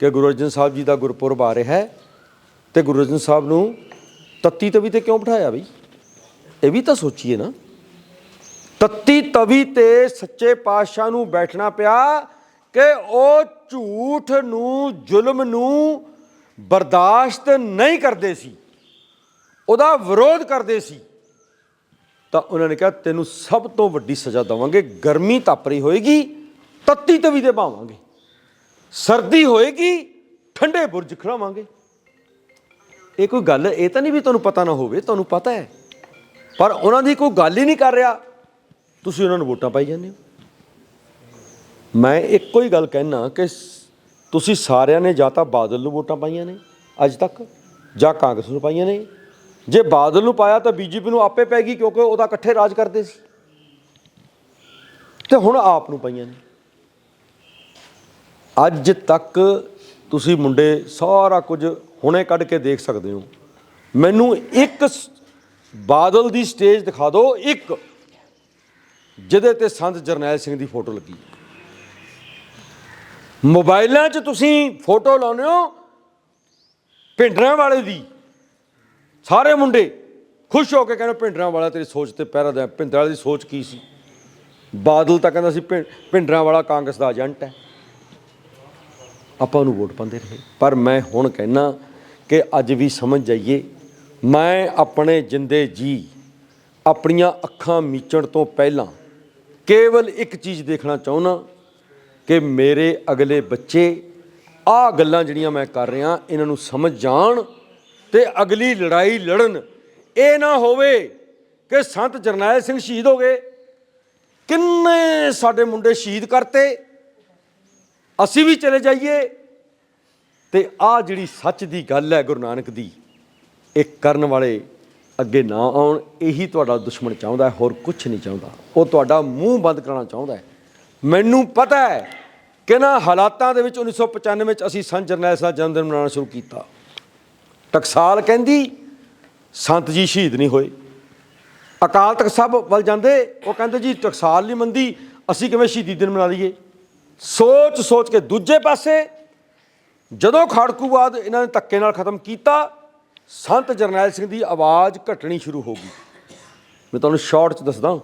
ਕਿ ਗੁਰੂ ਅਰਜਨ ਸਾਹਿਬ ਜੀ ਦਾ ਗੁਰਪੁਰਬ ਆ ਰਿਹਾ ਹੈ ਤੇ ਗੁਰੂ ਅਰਜਨ ਸਾਹਿਬ ਨੂੰ ਤੱਤੀ ਤਵੀ ਤੇ ਕਿਉਂ ਬਿਠਾਇਆ ਬਈ? ਇਹ ਵੀ ਤਾਂ ਸੋਚੀਏ ਨਾ। ਤੱਤੀ ਤਵੀ ਤੇ ਸੱਚੇ ਪਾਤਸ਼ਾਹ ਨੂੰ ਬੈਠਣਾ ਪਿਆ ਕਿ ਉਹ ਝੂਠ ਨੂੰ, ਜ਼ੁਲਮ ਨੂੰ ਬਰਦਾਸ਼ਤ ਨਹੀਂ ਕਰਦੇ ਸੀ। ਉਹਦਾ ਵਿਰੋਧ ਕਰਦੇ ਸੀ। ਤਾਂ ਉਹਨਾਂ ਨੇ ਕਿਹਾ, ਤੈਨੂੰ ਸਭ ਤੋਂ ਵੱਡੀ ਸਜ਼ਾ ਦਵਾਂਗੇ। ਗਰਮੀ ਤਾਪਰੀ ਹੋਏਗੀ, ਤੱਤੀ ਤਵੀ ਤੇ ਭਾਵਾਂਗੇ ਸਰਦੀ ਹੋਏਗੀ, ਠੰਡੇ ਬੁਰਜ ਖੜਾਵਾਂਗੇ। ਇਹ ਕੋਈ ਗੱਲ, ਇਹ ਤਾਂ ਨਹੀਂ ਵੀ ਤੁਹਾਨੂੰ ਪਤਾ ਨਾ ਹੋਵੇ, ਤੁਹਾਨੂੰ ਪਤਾ ਹੈ। ਪਰ ਉਹਨਾਂ ਦੀ ਕੋਈ ਗੱਲ ਹੀ ਨਹੀਂ ਕਰ ਰਿਹਾ। ਤੁਸੀਂ ਉਹਨਾਂ ਨੂੰ ਵੋਟਾਂ ਪਾਈ ਜਾਂਦੇ ਹੋ। ਮੈਂ ਇੱਕੋ ਹੀ ਗੱਲ ਕਹਿਣਾ ਕਿ ਤੁਸੀਂ ਸਾਰਿਆਂ ਨੇ ਜਾਂ ਤਾਂ ਬਾਦਲ ਨੂੰ ਵੋਟਾਂ ਪਾਈਆਂ ਨੇ, ਅੱਜ ਤੱਕ, ਜਾਂ ਕਾਂਗਰਸ ਨੂੰ ਪਾਈਆਂ ਨੇ। ਜੇ ਬਾਦਲ ਨੂੰ ਪਾਇਆ ਤਾਂ ਬੀਜੇਪੀ ਨੂੰ ਆਪੇ ਪੈ ਗਈ ਕਿਉਂਕਿ ਉਹਦਾ ਇਕੱਠੇ ਰਾਜ ਕਰਦੇ ਸੀ। ਤੇ ਹੁਣ ਆਪ ਨੂੰ ਪਾਈਆਂ ਨੇ। ਅੱਜ ਤੱਕ ਤੁਸੀਂ ਮੁੰਡੇ ਸਾਰਾ ਕੁਝ ਹੁਣੇ ਕੱਢ ਕੇ ਦੇਖ ਸਕਦੇ ਹੋ। ਮੈਨੂੰ ਇੱਕ ਬਾਦਲ ਦੀ ਸਟੇਜ ਦਿਖਾ ਦਿਓ, ਇੱਕ। ਜਿਹਦੇ ਤੇ ਸੰਤ ਜਰਨੈਲ ਸਿੰਘ ਦੀ ਫੋਟੋ ਲੱਗੀ। ਮੋਬਾਈਲਾਂ 'ਚ ਤੁਸੀਂ ਫੋਟੋ ਲਾਉਂਦੇ ਹੋ ਭਿੰਡਰਾਂ ਵਾਲੇ ਦੀ। ਸਾਰੇ ਮੁੰਡੇ ਖੁਸ਼ ਹੋ ਕੇ ਕਹਿੰਦੇ, ਭਿੰਡਰਾਂ ਵਾਲਾ ਤੇਰੀ ਸੋਚ ਤੇ ਪਹਿਰਾ ਦੇ, ਭਿੰਡਰਾਂ ਵਾਲੇ ਦੀ ਸੋਚ ਕੀ ਸੀ? ਬਾਦਲ ਤਾਂ ਕਹਿੰਦਾ ਸੀ, ਭਿੰ- ਭਿੰਡਰਾਂ ਵਾਲਾ ਕਾਂਗਰਸ ਦਾ ਏਜੰਟ ਹੈ। ਆਪਾਂ ਨੂੰ ਵੋਟ ਪਾਉਂਦੇ ਰਹੇ। ਪਰ ਮੈਂ ਹੁਣ ਕਹਿਣਾ ਕਿ ਅੱਜ ਵੀ ਸਮਝ ਜਾਈਏ, ਮੈਂ ਆਪਣੇ ਜਿੰਦੇ ਜੀ ਆਪਣੀਆਂ ਅੱਖਾਂ ਮੀਚਣ ਤੋਂ ਪਹਿਲਾਂ ਕੇਵਲ ਇੱਕ ਚੀਜ਼ ਦੇਖਣਾ ਚਾਹੁੰਦਾ ਕਿ ਮੇਰੇ ਅਗਲੇ ਬੱਚੇ ਆਹ ਗੱਲਾਂ ਜਿਹੜੀਆਂ ਮੈਂ ਕਰ ਰਿਹਾ, ਇਹਨਾਂ ਨੂੰ ਸਮਝ ਜਾਣ ਤੇ ਅਗਲੀ ਲੜਾਈ ਲੜਨ। ਇਹ ਨਾ ਹੋਵੇ ਕਿ ਸੰਤ ਜਰਨੈਲ ਸਿੰਘ ਸ਼ਹੀਦ ਹੋ ਗਏ। ਕਿੰਨੇ ਸਾਡੇ ਮੁੰਡੇ ਸ਼ਹੀਦ ਕਰਤੇ। ਅਸੀਂ ਵੀ ਚਲੇ ਜਾਈਏ। ਤੇ ਆ ਜਿਹੜੀ ਸੱਚ ਦੀ ਗੱਲ ਹੈ ਗੁਰੂ ਨਾਨਕ ਦੀ, ਇਹ ਕਰਨ ਵਾਲੇ ਅੱਗੇ ਨਾ ਆਉਣ, ਇਹੀ ਤੁਹਾਡਾ ਦੁਸ਼ਮਣ ਚਾਹੁੰਦਾ, ਹੋਰ ਕੁਝ ਨਹੀਂ ਚਾਹੁੰਦਾ। ਉਹ ਤੁਹਾਡਾ ਮੂੰਹ ਬੰਦ ਕਰਾਉਣਾ ਚਾਹੁੰਦਾ ਮੈਨੂੰ ਪਤਾ ਹੈ ਕਿਹਨਾਂ ਹਾਲਾਤਾਂ ਦੇ ਵਿੱਚ 1995 ਵਿੱਚ ਅਸੀਂ ਸੰਤ ਜਰਨੈਲ ਸਾਹਿਬ ਜਨਮ ਦਿਨ ਮਨਾਉਣਾ ਸ਼ੁਰੂ ਕੀਤਾ। ਟਕਸਾਲ ਕਹਿੰਦੀ, ਸੰਤ ਜੀ ਸ਼ਹੀਦ ਨਹੀਂ ਹੋਏ। ਅਕਾਲ ਤਖਤ ਸਾਹਿਬ ਵੱਲ ਜਾਂਦੇ, ਉਹ ਕਹਿੰਦੇ ਜੀ ਟਕਸਾਲ ਨਹੀਂ ਮੰਦੀ ਅਸੀਂ ਕਿਵੇਂ ਸ਼ਹੀਦੀ ਦਿਨ ਮਨਾ ਲਈਏ? ਸੋਚ ਸੋਚ ਕੇ ਦੂਜੇ ਪਾਸੇ, ਜਦੋਂ ਖਾੜਕੂਵਾਦ ਇਹਨਾਂ ਨੇ ਧੱਕੇ ਨਾਲ ਖਤਮ ਕੀਤਾ, ਸੰਤ ਜਰਨੈਲ ਸਿੰਘ ਦੀ ਆਵਾਜ਼ ਘਟਣੀ ਸ਼ੁਰੂ ਹੋ ਗਈ। ਮੈਂ ਤੁਹਾਨੂੰ ਸ਼ਾਰਟ ਚ ਦੱਸਦਾ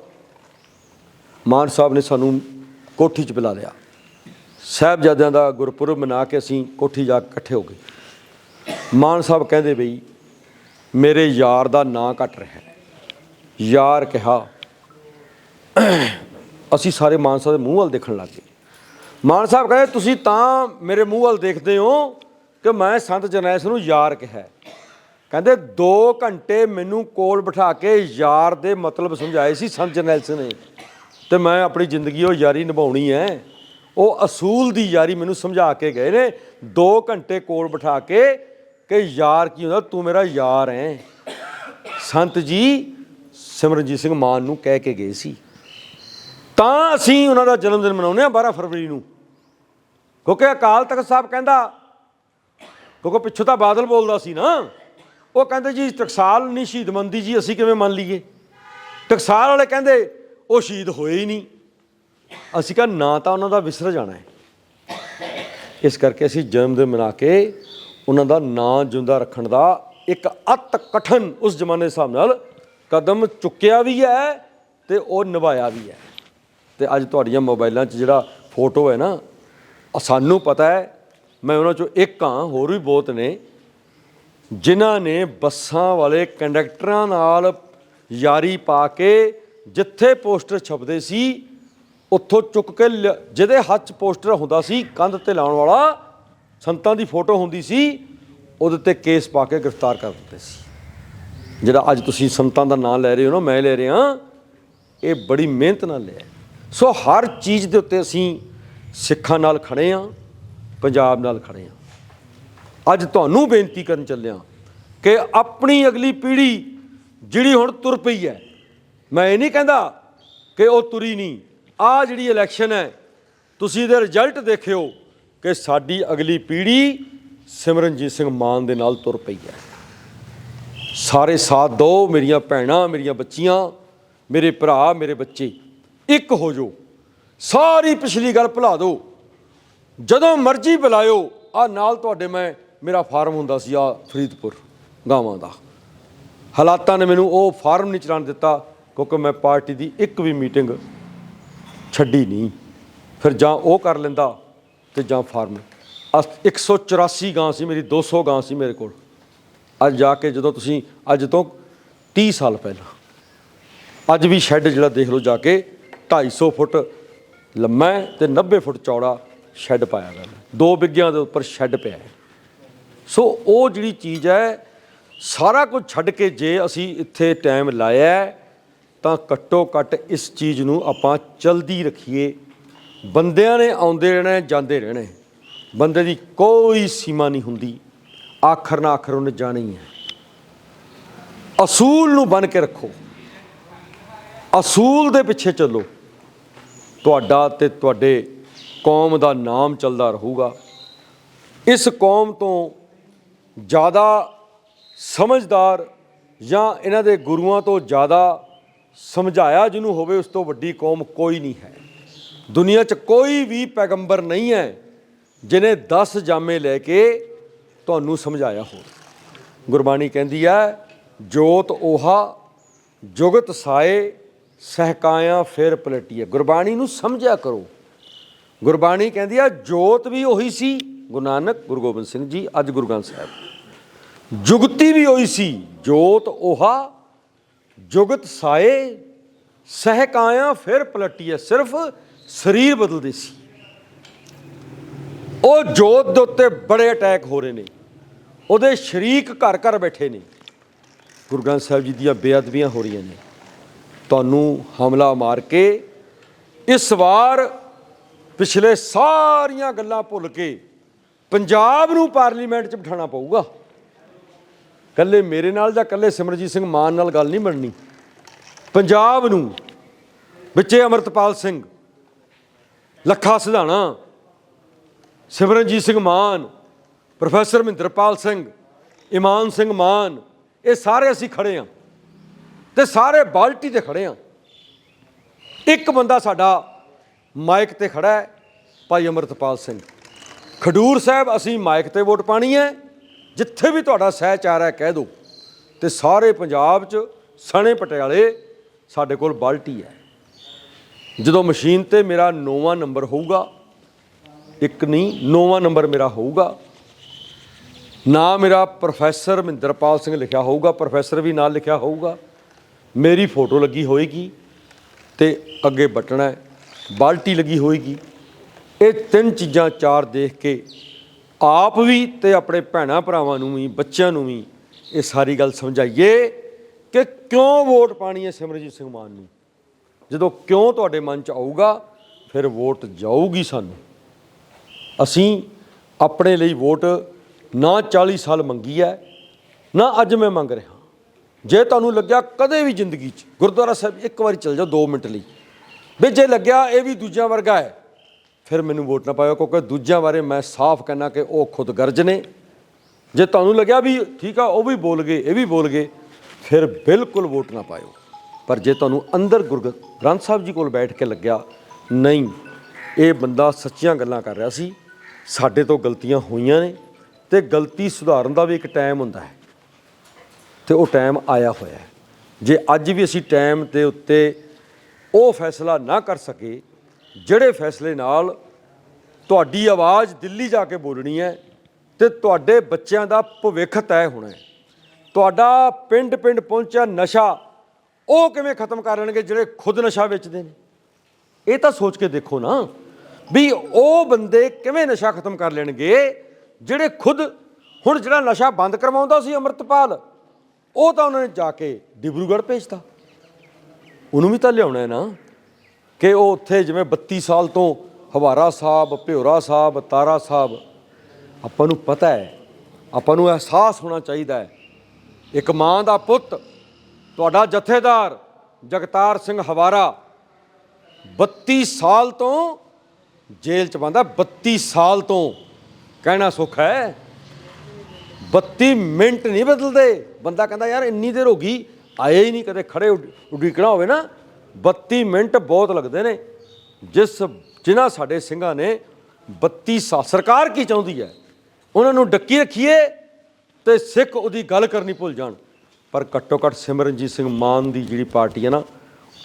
ਮਾਨ ਸਾਹਿਬ ਨੇ ਸਾਨੂੰ ਕੋਠੀ ਚ ਬੁਲਾ ਲਿਆ। ਸਾਹਿਬਜ਼ਾਦਿਆਂ ਦਾ ਗੁਰਪੁਰਬ ਮਨਾ ਕੇ ਅਸੀਂ ਕੋਠੀ ਜਾ ਕੇ ਇਕੱਠੇ ਹੋ ਗਏ। ਮਾਨ ਸਾਹਿਬ ਕਹਿੰਦੇ ਬਈ, ਮੇਰੇ ਯਾਰ ਦਾ ਨਾਂ ਘਟ ਰਿਹਾ ਯਾਰ ਕਿਹਾ, ਅਸੀਂ ਸਾਰੇ ਮਾਨ ਸਾਹਿਬ ਦੇ ਮੂੰਹ ਵੱਲ ਦੇਖਣ ਲੱਗ ਗਏ। ਮਾਨ ਸਾਹਿਬ ਕਹਿੰਦੇ ਤੁਸੀਂ ਤਾਂ ਮੇਰੇ ਮੂੰਹ ਵੱਲ ਦੇਖਦੇ ਹੋ ਕਿ ਮੈਂ ਸੰਤ ਜਰਨੈਲ ਨੂੰ ਯਾਰ ਕਿਹਾ ਕਹਿੰਦੇ 2 ਘੰਟੇ ਮੈਨੂੰ ਕੋਲ ਬਿਠਾ ਕੇ ਯਾਰ ਦੇ ਮਤਲਬ ਸਮਝਾਏ ਸੀ ਸੰਤ ਜਰਨੈਲ ਸਿੰਘ ਨੇ। ਤੇ ਮੈਂ ਆਪਣੀ ਜ਼ਿੰਦਗੀ ਉਹ ਯਾਰੀ ਨਿਭਾਉਣੀ ਹੈ। ਉਹ ਅਸੂਲ ਦੀ ਯਾਰੀ ਮੈਨੂੰ ਸਮਝਾ ਕੇ ਗਏ ਨੇ। 2 ਘੰਟੇ ਕੋਲ ਬਿਠਾ ਕੇ ਕਿ ਯਾਰ ਕੀ ਹੁੰਦਾ? ਤੂੰ ਮੇਰਾ ਯਾਰ ਹੈ। ਸੰਤ ਜੀ, ਸਿਮਰਨਜੀਤ ਸਿੰਘ ਮਾਨ ਨੂੰ ਕਹਿ ਕੇ ਗਏ ਸੀ। ਤਾਂ ਅਸੀਂ ਉਹਨਾਂ ਦਾ ਜਨਮ ਦਿਨ ਮਨਾਉਂਦੇ ਹਾਂ 12 ਫਰਵਰੀ ਨੂੰ। ਕਿਉਂਕਿ ਅਕਾਲ ਤਖਤ ਸਾਹਿਬ ਕਹਿੰਦਾ, ਕਿਉਂਕਿ ਪਿੱਛੋਂ ਤਾਂ ਬਾਦਲ ਬੋਲਦਾ ਸੀ ਨਾ। ਉਹ ਕਹਿੰਦੇ ਜੀ, ਟਕਸਾਲ ਨਹੀਂ ਸ਼ਹੀਦ ਮੰਦੀ ਜੀ, ਅਸੀਂ ਕਿਵੇਂ ਮੰਨ ਲਈਏ? ਟਕਸਾਲ ਵਾਲੇ ਕਹਿੰਦੇ, ਉਹ ਸ਼ਹੀਦ ਹੋਏ ਹੀ ਨਹੀਂ। ਅਸੀਂ ਕਹਾਂ, ਨਾ ਤਾਂ ਉਹਨਾਂ ਦਾ ਵਿਸਰ ਜਾਣਾ ਹੈ। ਇਸ ਕਰਕੇ ਅਸੀਂ ਜਨਮ ਦਿਨ ਮਨਾ ਕੇ ਉਹਨਾਂ ਦਾ ਨਾਂ ਜਿਉਂਦਾ ਰੱਖਣ ਦਾ ਇੱਕ ਅਤ ਕਠਨ ਉਸ ਜ਼ਮਾਨੇ ਦੇ ਹਿਸਾਬ ਨਾਲ ਕਦਮ ਚੁੱਕਿਆ ਵੀ ਹੈ ਤੇ ਉਹ ਨਿਭਾਇਆ ਵੀ ਹੈ। ਤੇ ਅੱਜ ਤੁਹਾਡੀਆਂ ਮੋਬਾਈਲਾਂ 'ਚ ਜਿਹੜਾ ਫੋਟੋ ਹੈ ਨਾ ਸਾਨੂੰ ਪਤਾ ਹੈ, ਮੈਂ ਉਹਨਾਂ 'ਚੋਂ ਇੱਕ ਹਾਂ, ਹੋਰ ਵੀ ਬਹੁਤ ਨੇ, ਜਿਨ੍ਹਾਂ ਨੇ ਬੱਸਾਂ ਵਾਲੇ ਕੰਡਕਟਰਾਂ ਨਾਲ ਯਾਰੀ ਪਾ ਕੇ ਜਿੱਥੇ ਪੋਸਟਰ ਛਪਦੇ ਸੀ, ਉੱਥੋਂ ਚੁੱਕ ਕੇ ਲਿਆ- ਜਿਹਦੇ ਹੱਥ 'ਚ ਪੋਸਟਰ ਹੁੰਦਾ ਸੀ, ਕੰਧ ਤੇ ਲਾਉਣ ਵਾਲਾ ਸੰਤਾਂ ਦੀ ਫੋਟੋ ਹੁੰਦੀ ਸੀ, ਉਹਦੇ ਤੇ ਕੇਸ ਪਾ ਕੇ ਗ੍ਰਿਫਤਾਰ ਕਰ ਦਿੱਤੇ ਸੀ। ਜਿਹੜਾ ਅੱਜ ਤੁਸੀਂ ਸੰਤਾਂ ਦਾ ਨਾਮ ਲੈ ਰਹੇ ਹੋ ਨਾ, ਮੈਂ ਲੈ ਰਿਹਾ, ਇਹ ਬੜੀ ਮਿਹਨਤ ਨਾਲ ਲਿਆ। ਸੋ ਹਰ ਚੀਜ਼ ਦੇ ਉੱਤੇ ਅਸੀਂ ਸਿੱਖਾਂ ਨਾਲ ਖੜੇ ਆ, ਪੰਜਾਬ ਨਾਲ ਖੜੇ ਆ। ਅੱਜ ਤੁਹਾਨੂੰ ਬੇਨਤੀ ਕਰਨ ਚੱਲਿਆ ਕਿ ਆਪਣੀ ਅਗਲੀ ਪੀੜ੍ਹੀ ਜਿਹੜੀ ਹੁਣ ਤੁਰ ਪਈ ਹੈ, ਮੈਂ ਇਹ ਨਹੀਂ ਕਹਿੰਦਾ ਕਿ ਉਹ ਤੁਰੀ ਨਹੀਂ ਆ ਜਿਹੜੀ ਇਲੈਕਸ਼ਨ ਹੈ, ਤੁਸੀਂ ਇਹਦੇ ਰਿਜ਼ਲਟ ਦੇਖਿਓ। ਕਿ ਸਾਡੀ ਅਗਲੀ ਪੀੜ੍ਹੀ ਸਿਮਰਨਜੀਤ ਸਿੰਘ ਮਾਨ ਦੇ ਨਾਲ ਤੁਰ ਪਈ ਹੈ। ਸਾਰੇ ਸਾਥ ਦਿਓ, ਮੇਰੀਆਂ ਭੈਣਾਂ, ਮੇਰੀਆਂ ਬੱਚੀਆਂ, ਮੇਰੇ ਭਰਾ, ਮੇਰੇ ਬੱਚੇ। ਇੱਕ ਹੋ ਜਾਓ। ਸਾਰੀ ਪਿਛਲੀ ਗੱਲ ਭੁਲਾ ਦਿਓ। ਜਦੋਂ ਮਰਜ਼ੀ ਬੁਲਾਇਓ ਆ ਨਾਲ ਤੁਹਾਡੇ ਮੈਂ, ਮੇਰਾ ਫਾਰਮ ਹੁੰਦਾ ਸੀ ਆ ਫਰੀਦਪੁਰ ਗਾਵਾਂ ਦਾ। ਹਾਲਾਤਾਂ ਨੇ ਮੈਨੂੰ ਉਹ ਫਾਰਮ ਨਹੀਂ ਚਲਾਉਣ ਦਿੱਤਾ, ਕਿਉਂਕਿ ਮੈਂ ਪਾਰਟੀ ਦੀ ਇੱਕ ਵੀ ਮੀਟਿੰਗ ਛੱਡੀ ਨਹੀਂ। ਫਿਰ ਜਾਂ ਉਹ ਕਰ ਲੈਂਦਾ ਤੇ ਜਾਂ ਫਾਰਮ। ਅਸ- 184 ਗਾਂ ਸੀ ਮੇਰੀ 200 ਗਾਂ ਸੀ ਮੇਰੇ ਕੋਲ। ਅੱਜ ਜਾ ਕੇ ਜਦੋਂ ਤੁਸੀਂ, ਅੱਜ ਤੋਂ 30 ਸਾਲ ਪਹਿਲਾਂ, ਅੱਜ ਵੀ ਸ਼ੈੱਡ ਜਿਹੜਾ ਦੇਖ ਲਓ ਜਾ ਕੇ 250 ਫੁੱਟ ਲੰਮਾ ਹੈ ਤੇ 90 ਫੁੱਟ ਚੌੜਾ ਸ਼ੈੱਡ ਪਾਇਆ ਗਿਆ ਦੋ ਬਿੱਗਿਆਂ ਦੇ ਉੱਪਰ ਸ਼ੈੱਡ ਪਿਆ ਹੈ। ਸੋ ਉਹ ਜਿਹੜੀ ਚੀਜ਼ ਹੈ, ਸਾਰਾ ਕੁਝ ਛੱਡ ਕੇ ਜੇ ਅਸੀਂ ਇੱਥੇ ਟਾਈਮ ਲਾਇਆ ਤਾਂ ਘੱਟੋ ਘੱਟ ਇਸ ਚੀਜ਼ ਨੂੰ ਆਪਾਂ ਚਲਦੀ ਰੱਖੀਏ। ਬੰਦਿਆਂ ਨੇ ਆਉਂਦੇ ਰਹਿਣਾ, ਜਾਂਦੇ ਰਹਿਣਾ। ਬੰਦੇ ਦੀ ਕੋਈ ਸੀਮਾ ਨਹੀਂ ਹੁੰਦੀ। ਆਖਰ ਨਾ ਆਖਰ ਉਹਨੇ ਜਾਣਾ ਹੀ ਹੈ। ਅਸੂਲ ਨੂੰ ਬਨ ਕੇ ਰੱਖੋ। ਅਸੂਲ ਦੇ ਪਿੱਛੇ ਚੱਲੋ। ਤੁਹਾਡਾ ਤੇ ਤੁਹਾਡੇ ਕੌਮ ਦਾ ਨਾਮ ਚੱਲਦਾ ਰਹੂਗਾ। ਇਸ ਕੌਮ ਤੋਂ ਜ਼ਿਆਦਾ ਸਮਝਦਾਰ ਜਾਂ ਇਹਨਾਂ ਦੇ ਗੁਰੂਆਂ ਤੋਂ ਜ਼ਿਆਦਾ ਸਮਝਾਇਆ ਜਿਹਨੂੰ ਹੋਵੇ, ਉਸ ਤੋਂ ਵੱਡੀ ਕੌਮ ਕੋਈ ਨਹੀਂ ਹੈ। ਦੁਨੀਆ 'ਚ ਕੋਈ ਵੀ ਪੈਗੰਬਰ ਨਹੀਂ ਹੈ ਜਿਨੇ 10 ਜਾਮੇ ਲੈ ਕੇ ਤੁਹਾਨੂੰ ਸਮਝਾਇਆ ਹੋਵੇ। ਗੁਰਬਾਣੀ ਕਹਿੰਦੀ ਹੈ, ਜੋਤ 오ਹਾ ਜੁਗਤ ਸਾਏ, ਸਹਕਾਇਆ ਫਿਰ ਪਲਟੀਏ ਗੁਰਬਾਣੀ ਨੂੰ ਸਮਝਿਆ ਕਰੋ। ਗੁਰਬਾਣੀ ਕਹਿੰਦੀ ਆ ਜੋਤ ਵੀ ਉਹੀ ਸੀ, ਗੁਰੂ ਨਾਨਕ, ਗੁਰੂ ਗੋਬਿੰਦ ਸਿੰਘ ਜੀ, ਅੱਜ ਗੁਰੂ ਗ੍ਰੰਥ ਸਾਹਿਬ। ਜੁਗਤੀ ਵੀ ਉਹੀ ਸੀ, ਜੋਤ 오ਹਾ ਜੁਗਤ ਸਾਏ, ਸਹਕਾਇਆ ਫਿਰ ਪਲਟੀਏ ਸਿਰਫ ਸਰੀਰ ਬਦਲਦੇ ਸੀ। ਉਹ ਜੋਤ ਦੇ ਉੱਤੇ ਬੜੇ ਅਟੈਕ ਹੋ ਰਹੇ ਨੇ। ਉਹਦੇ ਸ਼ਰੀਕ ਘਰ ਘਰ ਬੈਠੇ ਨੇ। ਗੁਰੂ ਗ੍ਰੰਥ ਸਾਹਿਬ ਜੀ ਦੀਆਂ ਬੇਅਦਬੀਆਂ ਹੋ ਰਹੀਆਂ ਨੇ। ਤੁਹਾਨੂੰ ਹਮਲਾ ਮਾਰ ਕੇ ਇਸ ਵਾਰ ਪਿਛਲੇ ਸਾਰੀਆਂ ਗੱਲਾਂ ਭੁੱਲ ਕੇ ਪੰਜਾਬ ਨੂੰ ਪਾਰਲੀਮੈਂਟ 'ਚ ਬਿਠਾਉਣਾ ਪਊਗਾ। ਕੱਲੇ ਮੇਰੇ ਨਾਲ ਜਾਂ ਕੱਲੇ ਸਿਮਰਜੀਤ ਸਿੰਘ ਮਾਨ ਨਾਲ ਗੱਲ ਨਹੀਂ ਬਣਨੀ। ਪੰਜਾਬ ਨੂੰ, ਵਿੱਚੇ ਅਮਰਤਪਾਲ ਸਿੰਘ ਲੱਖਾ ਸਿਧਾਣਾ। ਸਿਮਰਨਜੀਤ ਸਿੰਘ ਮਾਨ, ਪ੍ਰੋਫੈਸਰ ਮਹਿੰਦਰਪਾਲ ਸਿੰਘ, ਇਮਾਨ ਸਿੰਘ ਮਾਨ, ਇਹ ਸਾਰੇ ਅਸੀਂ ਖੜੇ ਆ। ਤੇ ਸਾਰੇ ਬਾਲਟੀ ਤੇ ਖੜੇ ਆ। ਇੱਕ ਬੰਦਾ ਸਾਡਾ ਮਾਈਕ ਤੇ ਖੜਾ ਹੈ, ਭਾਈ ਅਮਰਤਪਾਲ ਸਿੰਘ। ਖਡੂਰ ਸਾਹਿਬ, ਅਸੀਂ ਮਾਈਕ ਤੇ ਵੋਟ ਪਾਣੀ ਹੈ। ਜਿੱਥੇ ਵੀ ਤੁਹਾਡਾ ਸਹਿਚਾਰ ਹੈ, ਕਹਿ ਦਿਓ। ਤੇ ਸਾਰੇ ਪੰਜਾਬ 'ਚ ਸਣੇ ਪਟਿਆਲੇ ਸਾਡੇ ਕੋਲ ਬਾਲਟੀ ਹੈ। ਜਦੋਂ ਮਸ਼ੀਨ ਤੇ ਮੇਰਾ ਨੌਵਾਂ ਨੰਬਰ ਹੋਊਗਾ, ਇੱਕ ਨਹੀਂ, ਨੌਵਾਂ ਨੰਬਰ ਮੇਰਾ ਹੋਊਗਾ, ਨਾ ਮੇਰਾ ਪ੍ਰੋਫੈਸਰ ਮਹਿੰਦਰਪਾਲ ਸਿੰਘ ਲਿਖਿਆ ਹੋਊਗਾ, ਪ੍ਰੋਫੈਸਰ ਵੀ ਨਾਲ ਲਿਖਿਆ ਹੋਊਗਾ, ਮੇਰੀ ਫੋਟੋ ਲੱਗੀ ਹੋਏਗੀ ਤੇ ਅੱਗੇ ਬਟਨ ਹੈ, ਬਾਲਟੀ ਲੱਗੀ ਹੋਏਗੀ। ਇਹ ਤਿੰਨ ਚੀਜ਼ਾਂ ਚਾਰ ਦੇਖ ਕੇ ਆਪ ਵੀ ਤੇ ਆਪਣੇ ਭੈਣਾਂ ਭਰਾਵਾਂ ਨੂੰ ਵੀ, ਬੱਚਿਆਂ ਨੂੰ ਵੀ ਇਹ ਸਾਰੀ ਗੱਲ ਸਮਝਾਈਏ ਕਿ ਕਿਉਂ ਵੋਟ ਪਾਣੀ ਹੈ ਸਿਮਰਜੀਤ ਸਿੰਘ ਮਾਨ ਨੂੰ? ਜਦੋਂ ਕਿਉਂ ਤੁਹਾਡੇ ਮਨ ਚ ਆਊਗਾ, ਫਿਰ ਵੋਟ ਜਾਊਗੀ ਸਾਨੂੰ। ਅਸੀਂ ਆਪਣੇ ਲਈ ਵੋਟ ਨਾ 40 ਸਾਲ ਮੰਗੀ ਹੈ, ਨਾ ਅੱਜ ਮੈਂ ਮੰਗ ਰਿਹਾ। ਜੇ ਤੁਹਾਨੂੰ ਲੱਗਿਆ ਕਦੇ ਵੀ ਜ਼ਿੰਦਗੀ 'ਚ, ਗੁਰਦੁਆਰਾ ਸਾਹਿਬ ਇੱਕ ਵਾਰੀ ਚਲ ਜਾਓ 2 ਮਿੰਟ ਲਈ। ਵੀ ਜੇ ਲੱਗਿਆ ਇਹ ਵੀ ਦੂਜਿਆਂ ਵਰਗਾ ਹੈ, ਫਿਰ ਮੈਨੂੰ ਵੋਟ ਨਾ ਪਾਇਓ, ਕਿਉਂਕਿ ਦੂਜਿਆਂ ਬਾਰੇ ਮੈਂ ਸਾਫ਼ ਕਹਿਣਾ ਕਿ ਉਹ ਖੁਦਗਰਜ ਨੇ। ਜੇ ਤੁਹਾਨੂੰ ਲੱਗਿਆ ਵੀ ਠੀਕ ਆ, ਉਹ ਵੀ ਬੋਲ ਗਏ, ਇਹ ਵੀ ਬੋਲ ਗਏ, ਫਿਰ ਬਿਲਕੁਲ ਵੋਟ ਨਾ ਪਾਇਓ। ਪਰ ਜੇ ਤੁਹਾਨੂੰ ਅੰਦਰ ਗੁਰ ਗ੍ਰੰਥ ਸਾਹਿਬ ਜੀ ਕੋਲ ਬੈਠ ਕੇ ਲੱਗਿਆ, ਨਹੀਂ, ਇਹ ਬੰਦਾ ਸੱਚੀਆਂ ਗੱਲਾਂ ਕਰ ਰਿਹਾ ਸੀ, ਸਾਡੇ ਤੋਂ ਗਲਤੀਆਂ ਹੋਈਆਂ ਨੇ ਤੇ ਗਲਤੀ ਸੁਧਾਰਨ ਦਾ ਵੀ ਇੱਕ ਟਾਈਮ ਹੁੰਦਾ ਹੈ। ਤੇ ਉਹ ਟਾਈਮ ਆਇਆ ਹੋਇਆ ਹੈ। ਜੇ ਅੱਜ ਵੀ ਅਸੀਂ ਟਾਈਮ ਦੇ ਉੱਤੇ ਉਹ ਫੈਸਲਾ ਨਾ ਕਰ ਸਕੇ, ਜਿਹੜੇ ਫੈਸਲੇ ਨਾਲ ਤੁਹਾਡੀ ਆਵਾਜ਼ ਦਿੱਲੀ ਜਾ ਕੇ ਬੋਲਣੀ ਹੈ ਤੇ ਤੁਹਾਡੇ ਬੱਚਿਆਂ ਦਾ ਭਵਿੱਖ ਤੈਅ ਹੋਣਾ ਹੈ। ਤੁਹਾਡਾ ਪਿੰਡ ਪਿੰਡ ਪਹੁੰਚਿਆ ਨਸ਼ਾ ਉਹ ਕਿਵੇਂ ਖਤਮ ਕਰ ਲੈਣਗੇ ਜਿਹੜੇ ਖੁਦ ਨਸ਼ਾ ਵੇਚਦੇ ਨੇ? ਇਹ ਤਾਂ ਸੋਚ ਕੇ ਦੇਖੋ ਨਾ ਵੀ ਉਹ ਬੰਦੇ ਕਿਵੇਂ ਨਸ਼ਾ ਖਤਮ ਕਰ ਲੈਣਗੇ ਜਿਹੜੇ ਖੁਦ ਹੁਣ ਜਿਹੜਾ ਨਸ਼ਾ ਬੰਦ ਕਰਵਾਉਂਦਾ ਸੀ ਅਮਰਤਪਾਲ, ਉਹ ਤਾਂ ਉਹਨਾਂ ਨੇ ਜਾ ਕੇ ਡਿਬਰੂਗੜ੍ਹ ਭੇਜਤਾ। ਉਹਨੂੰ ਵੀ ਤਾਂ ਲਿਆਉਣਾ ਹੈ ਨਾ ਕਿ ਉਹ ਉੱਥੇ ਜਿਵੇਂ 32 ਸਾਲ ਤੋਂ ਹਵਾਰਾ ਸਾਹਿਬ ਭਿਉਰਾ ਸਾਹਿਬ, ਤਾਰਾ ਸਾਹਿਬ, ਆਪਾਂ ਨੂੰ ਪਤਾ ਹੈ, ਆਪਾਂ ਨੂੰ ਅਹਿਸਾਸ ਹੋਣਾ ਚਾਹੀਦਾ ਹੈ। ਇੱਕ ਮਾਂ ਦਾ ਪੁੱਤ ਤੁਹਾਡਾ ਜਥੇਦਾਰ ਜਗਤਾਰ ਸਿੰਘ ਹਵਾਰਾ 32 ਸਾਲ ਤੋਂ ਜੇਲ੍ਹ ਚ ਬੰਦਾ 32 ਸਾਲ ਤੋਂ। ਕਹਿਣਾ ਸੁੱਖ ਹੈ। 32 ਮਿੰਟ ਨਹੀਂ ਬਦਲਦੇ। ਬੰਦਾ ਕਹਿੰਦਾ, ਯਾਰ, ਇੰਨੀ ਦੇਰ ਹੋ ਗਈ ਆਏ ਹੀ ਨਹੀਂ ਕਦੇ, ਖੜੇ ਉਡ- ਉਡੀਕਣਾ ਹੋਵੇ ਨਾ। 32 ਮਿੰਟ ਬਹੁਤ ਲੱਗਦੇ ਨੇ। ਜਿਸ, ਜਿਨ੍ਹਾਂ ਸਾਡੇ ਸਿੰਘਾਂ ਨੇ 32 ਸਾਲ, ਸਰਕਾਰ ਕੀ ਚਾਹੁੰਦੀ ਹੈ? ਉਹਨਾਂ ਨੂੰ ਡੱਕੀ ਰੱਖੀਏ ਤੇ ਸਿੱਖ ਉਹਦੀ ਗੱਲ ਕਰਨੀ ਭੁੱਲ ਜਾਣ। ਪਰ ਘੱਟੋ ਘੱਟ ਸਿਮਰਨਜੀਤ ਸਿੰਘ ਮਾਨ ਦੀ ਜਿਹੜੀ ਪਾਰਟੀ ਹੈ ਨਾ,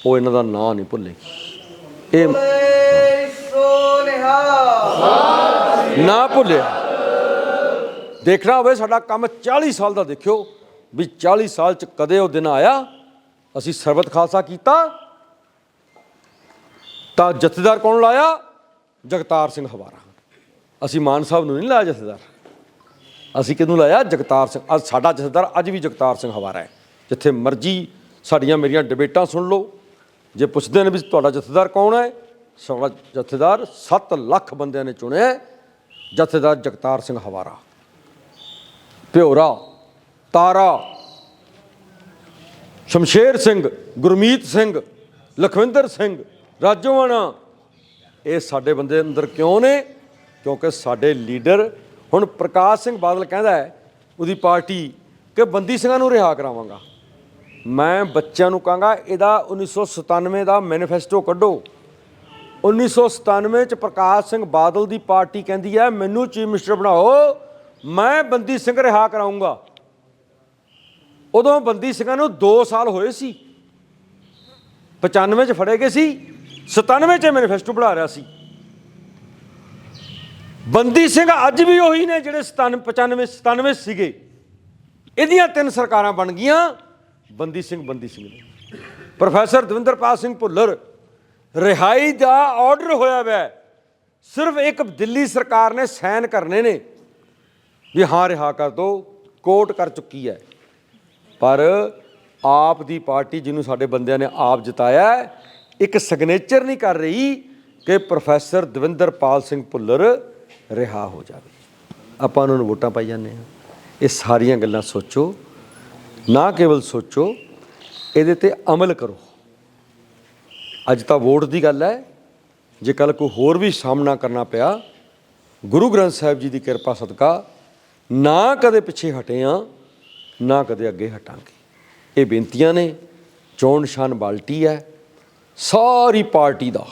ਉਹ ਇਹਨਾਂ ਦਾ ਨਾਂ ਨਹੀਂ ਭੁੱਲੇਗੀ। ਇਹ ਨਾ ਭੁੱਲਿਆ। ਦੇਖਣਾ ਹੋਵੇ ਸਾਡਾ ਕੰਮ 40 ਸਾਲ ਦਾ ਦੇਖਿਓ ਵੀ 40 ਸਾਲ ਚ ਕਦੇ ਉਹ ਦਿਨ ਆਇਆ, ਅਸੀਂ ਸਰਬਤ ਖਾਲਸਾ ਕੀਤਾ, ਤਾਂ ਜਥੇਦਾਰ ਕੌਣ ਲਾਇਆ? ਜਗਤਾਰ ਸਿੰਘ ਹਵਾਰਾ। ਅਸੀਂ ਮਾਨ ਸਾਹਿਬ ਨੂੰ ਨਹੀਂ ਲਾਇਆ ਜਥੇਦਾਰ। ਅਸੀਂ ਕਿਹਨੂੰ ਲਾਇਆ? ਜਗਤਾਰ ਸਿੰਘ। ਅੱਜ ਸਾਡਾ ਜਥੇਦਾਰ ਅੱਜ ਵੀ ਜਗਤਾਰ ਸਿੰਘ ਹਵਾਰਾ ਹੈ। ਜਿੱਥੇ ਮਰਜ਼ੀ ਸਾਡੀਆਂ ਮੇਰੀਆਂ ਡਿਬੇਟਾਂ ਸੁਣ ਲਓ। ਜੇ ਪੁੱਛਦੇ ਨੇ ਵੀ ਤੁਹਾਡਾ ਜਥੇਦਾਰ ਕੌਣ ਹੈ? ਸਾਡਾ ਜਥੇਦਾਰ 7 ਲੱਖ ਬੰਦਿਆਂ ਨੇ ਚੁਣਿਆ ਜਥੇਦਾਰ ਜਗਤਾਰ ਸਿੰਘ ਹਵਾਰਾ। ਭਿਓਰਾ, ਤਾਰਾ, ਸ਼ਮਸ਼ੇਰ ਸਿੰਘ, ਗੁਰਮੀਤ ਸਿੰਘ, ਲਖਵਿੰਦਰ ਸਿੰਘ, ਰਾਜੋਆਣਾ, ਇਹ ਸਾਡੇ ਬੰਦੇ ਅੰਦਰ ਕਿਉਂ ਨੇ? ਕਿਉਂਕਿ ਸਾਡੇ ਲੀਡਰ ਹੁਣ ਪ੍ਰਕਾਸ਼ ਸਿੰਘ ਬਾਦਲ ਕਹਿੰਦਾ ਹੈ, ਉਹਦੀ ਪਾਰਟੀ ਕਿ ਬੰਦੀ ਸਿੰਘਾਂ ਨੂੰ ਰਿਹਾ ਕਰਾਵਾਂਗਾ। ਮੈਂ ਬੱਚਿਆਂ ਨੂੰ ਕਹਾਂਗਾ, ਇਹਦਾ 1997 ਦਾ ਮੈਨੀਫੈਸਟੋ ਕੱਢੋ। 1997 ਚ ਪ੍ਰਕਾਸ਼ ਸਿੰਘ ਬਾਦਲ ਦੀ ਪਾਰਟੀ ਕਹਿੰਦੀ ਹੈ, ਮੈਨੂੰ ਚੀਫ ਮਿਨਿਸਟਰ ਬਣਾਓ, ਮੈਂ ਬੰਦੀ ਸਿੰਘ ਰਿਹਾ ਕਰਾਉਂਗਾ। ਉਦੋਂ ਬੰਦੀ ਸਿੰਘਾਂ ਨੂੰ 2 ਸਾਲ ਹੋਏ ਸੀ। 95 ਚ ਫੜੇ ਗਏ ਸੀ 97 ਚ ਮੈਨੀਫੈਸਟੋ ਬਣਾ ਰਿਹਾ ਸੀ। ਬੰਦੀ ਸਿੰਘ ਅੱਜ ਵੀ ਉਹੀ ਨੇ ਜਿਹੜੇ 97 95 97 ਸੀਗੇ। ਇਹਦੀਆਂ ਤਿੰਨ ਸਰਕਾਰਾਂ ਬਣ ਗਈਆਂ। ਬੰਦੀ ਸਿੰਘ ਬੰਦੀ ਸਿੰਘ ਨੇ। ਪ੍ਰੋਫੈਸਰ ਦਵਿੰਦਰਪਾਲ ਸਿੰਘ ਭੁੱਲਰ, ਰਿਹਾਈ ਦਾ ਆਰਡਰ ਹੋਇਆ ਵੈ। ਸਿਰਫ ਇੱਕ ਦਿੱਲੀ ਸਰਕਾਰ ਨੇ ਸਾਈਨ ਕਰਨੇ ਨੇ ਵੀ ਹਾਂ, ਰਿਹਾ ਕਰ ਦੋ, ਕੋਰਟ ਕਰ ਚੁੱਕੀ ਹੈ ਪਰ ਆਪ ਦੀ ਪਾਰਟੀ ਜਿਹਨੂੰ ਸਾਡੇ ਬੰਦਿਆਂ ਨੇ ਆਪ ਜਿਤਾਇਆ, ਇੱਕ ਸਿਗਨੇਚਰ ਨਹੀਂ ਕਰ ਰਹੀ ਕਿ ਪ੍ਰੋਫੈਸਰ ਦਵਿੰਦਰਪਾਲ ਸਿੰਘ ਭੁੱਲਰ ਰਿਹਾ ਹੋ ਜਾਵੇ। ਆਪਾਂ ਉਹਨਾਂ ਨੂੰ ਵੋਟਾਂ ਪਾਈ ਜਾਂਦੇ ਹਾਂ। ਇਹ ਸਾਰੀਆਂ ਗੱਲਾਂ ਸੋਚੋ। ਨਾ ਕੇਵਲ ਸੋਚੋ, ਇਹਦੇ ਤੇ ਅਮਲ ਕਰੋ। ਅੱਜ ਤਾਂ ਵੋਟ ਦੀ ਗੱਲ ਹੈ। ਜੇ ਕੱਲ ਕੋਈ ਹੋਰ ਵੀ ਸਾਹਮਣਾ ਕਰਨਾ ਪਿਆ, ਗੁਰੂ ਗ੍ਰੰਥ ਸਾਹਿਬ ਜੀ ਦੀ ਕਿਰਪਾ ਸਦਕਾ ਨਾ ਕਦੇ ਪਿੱਛੇ ਹਟੇ ਆ ਨਾ ਕਦੇ ਅੱਗੇ ਹਟਾਂਗੇ। ਇਹ ਬੇਨਤੀਆਂ ਨੇ। ਚੋਣ ਨਿਸ਼ਾਨ ਬਾਲਟੀ ਹੈ। ਸਾਰੀ ਪਾਰਟੀ ਦਾ,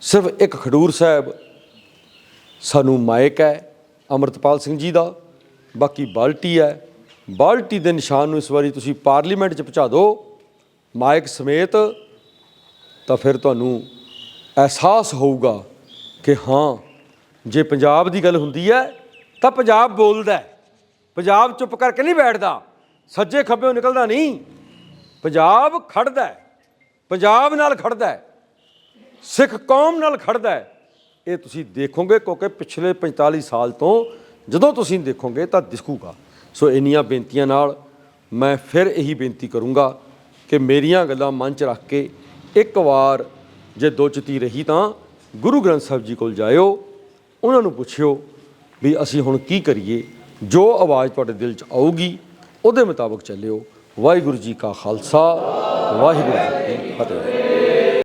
ਸਿਰਫ ਇੱਕ ਖਡੂਰ ਸਾਹਿਬ ਸਾਨੂੰ ਮਾਇਕ ਹੈ, ਅਮਰਤਪਾਲ ਸਿੰਘ ਜੀ ਦਾ, ਬਾਕੀ ਬਾਲਟੀ ਹੈ। ਬਾਲਟੀ ਦੇ ਨਿਸ਼ਾਨ ਨੂੰ ਇਸ ਵਾਰੀ ਤੁਸੀਂ ਪਾਰਲੀਮੈਂਟ 'ਚ ਪਹੁੰਚਾ ਦਿਓ। ਮਾਇਕ ਸਮੇਤ ਤਾਂ ਫਿਰ ਤੁਹਾਨੂੰ ਅਹਿਸਾਸ ਹੋਊਗਾ ਕਿ ਹਾਂ, ਜੇ ਪੰਜਾਬ ਦੀ ਗੱਲ ਹੁੰਦੀ ਹੈ, ਤਾਂ ਪੰਜਾਬ ਬੋਲਦਾ ਪੰਜਾਬ ਚੁੱਪ ਕਰਕੇ ਨਹੀਂ ਬੈਠਦਾ। ਸੱਜੇ ਖੱਬੇੋਂ ਨਿਕਲਦਾ ਨਹੀਂ। ਪੰਜਾਬ ਖੜਦਾ ਪੰਜਾਬ ਨਾਲ ਖੜਦਾ ਸਿੱਖ ਕੌਮ ਨਾਲ ਖੜਦਾ ਹੈ। ਇਹ ਤੁਸੀਂ ਦੇਖੋਗੇ ਕਿਉਂਕਿ ਪਿਛਲੇ 45 ਸਾਲ ਤੋਂ ਜਦੋਂ ਤੁਸੀਂ ਦੇਖੋਗੇ ਤਾਂ ਦਿਸੂਗਾ ਸੋ ਇੰਨੀਆਂ ਬੇਨਤੀਆਂ ਨਾਲ ਮੈਂ ਫਿਰ ਇਹੀ ਬੇਨਤੀ ਕਰੂੰਗਾ ਕਿ ਮੇਰੀਆਂ ਗੱਲਾਂ ਮਨ 'ਚ ਰੱਖ ਕੇ ਇੱਕ ਵਾਰ ਜੇ ਦੋ ਚਿੱਤੀ ਰਹੀ ਤਾਂ ਗੁਰੂ ਗ੍ਰੰਥ ਸਾਹਿਬ ਜੀ ਕੋਲ ਜਾਇਓ, ਉਹਨਾਂ ਨੂੰ ਪੁੱਛਿਓ ਵੀ ਅਸੀਂ ਹੁਣ ਕੀ ਕਰੀਏ, ਜੋ ਆਵਾਜ਼ ਤੁਹਾਡੇ ਦਿਲ 'ਚ ਆਊਗੀ, ਉਹਦੇ ਮੁਤਾਬਕ ਚੱਲਿਓ। ਵਾਹਿਗੁਰੂ ਜੀ ਕਾ ਖਾਲਸਾ, ਵਾਹਿਗੁਰੂ ਜੀ ਕੀ ਫਤਿਹ।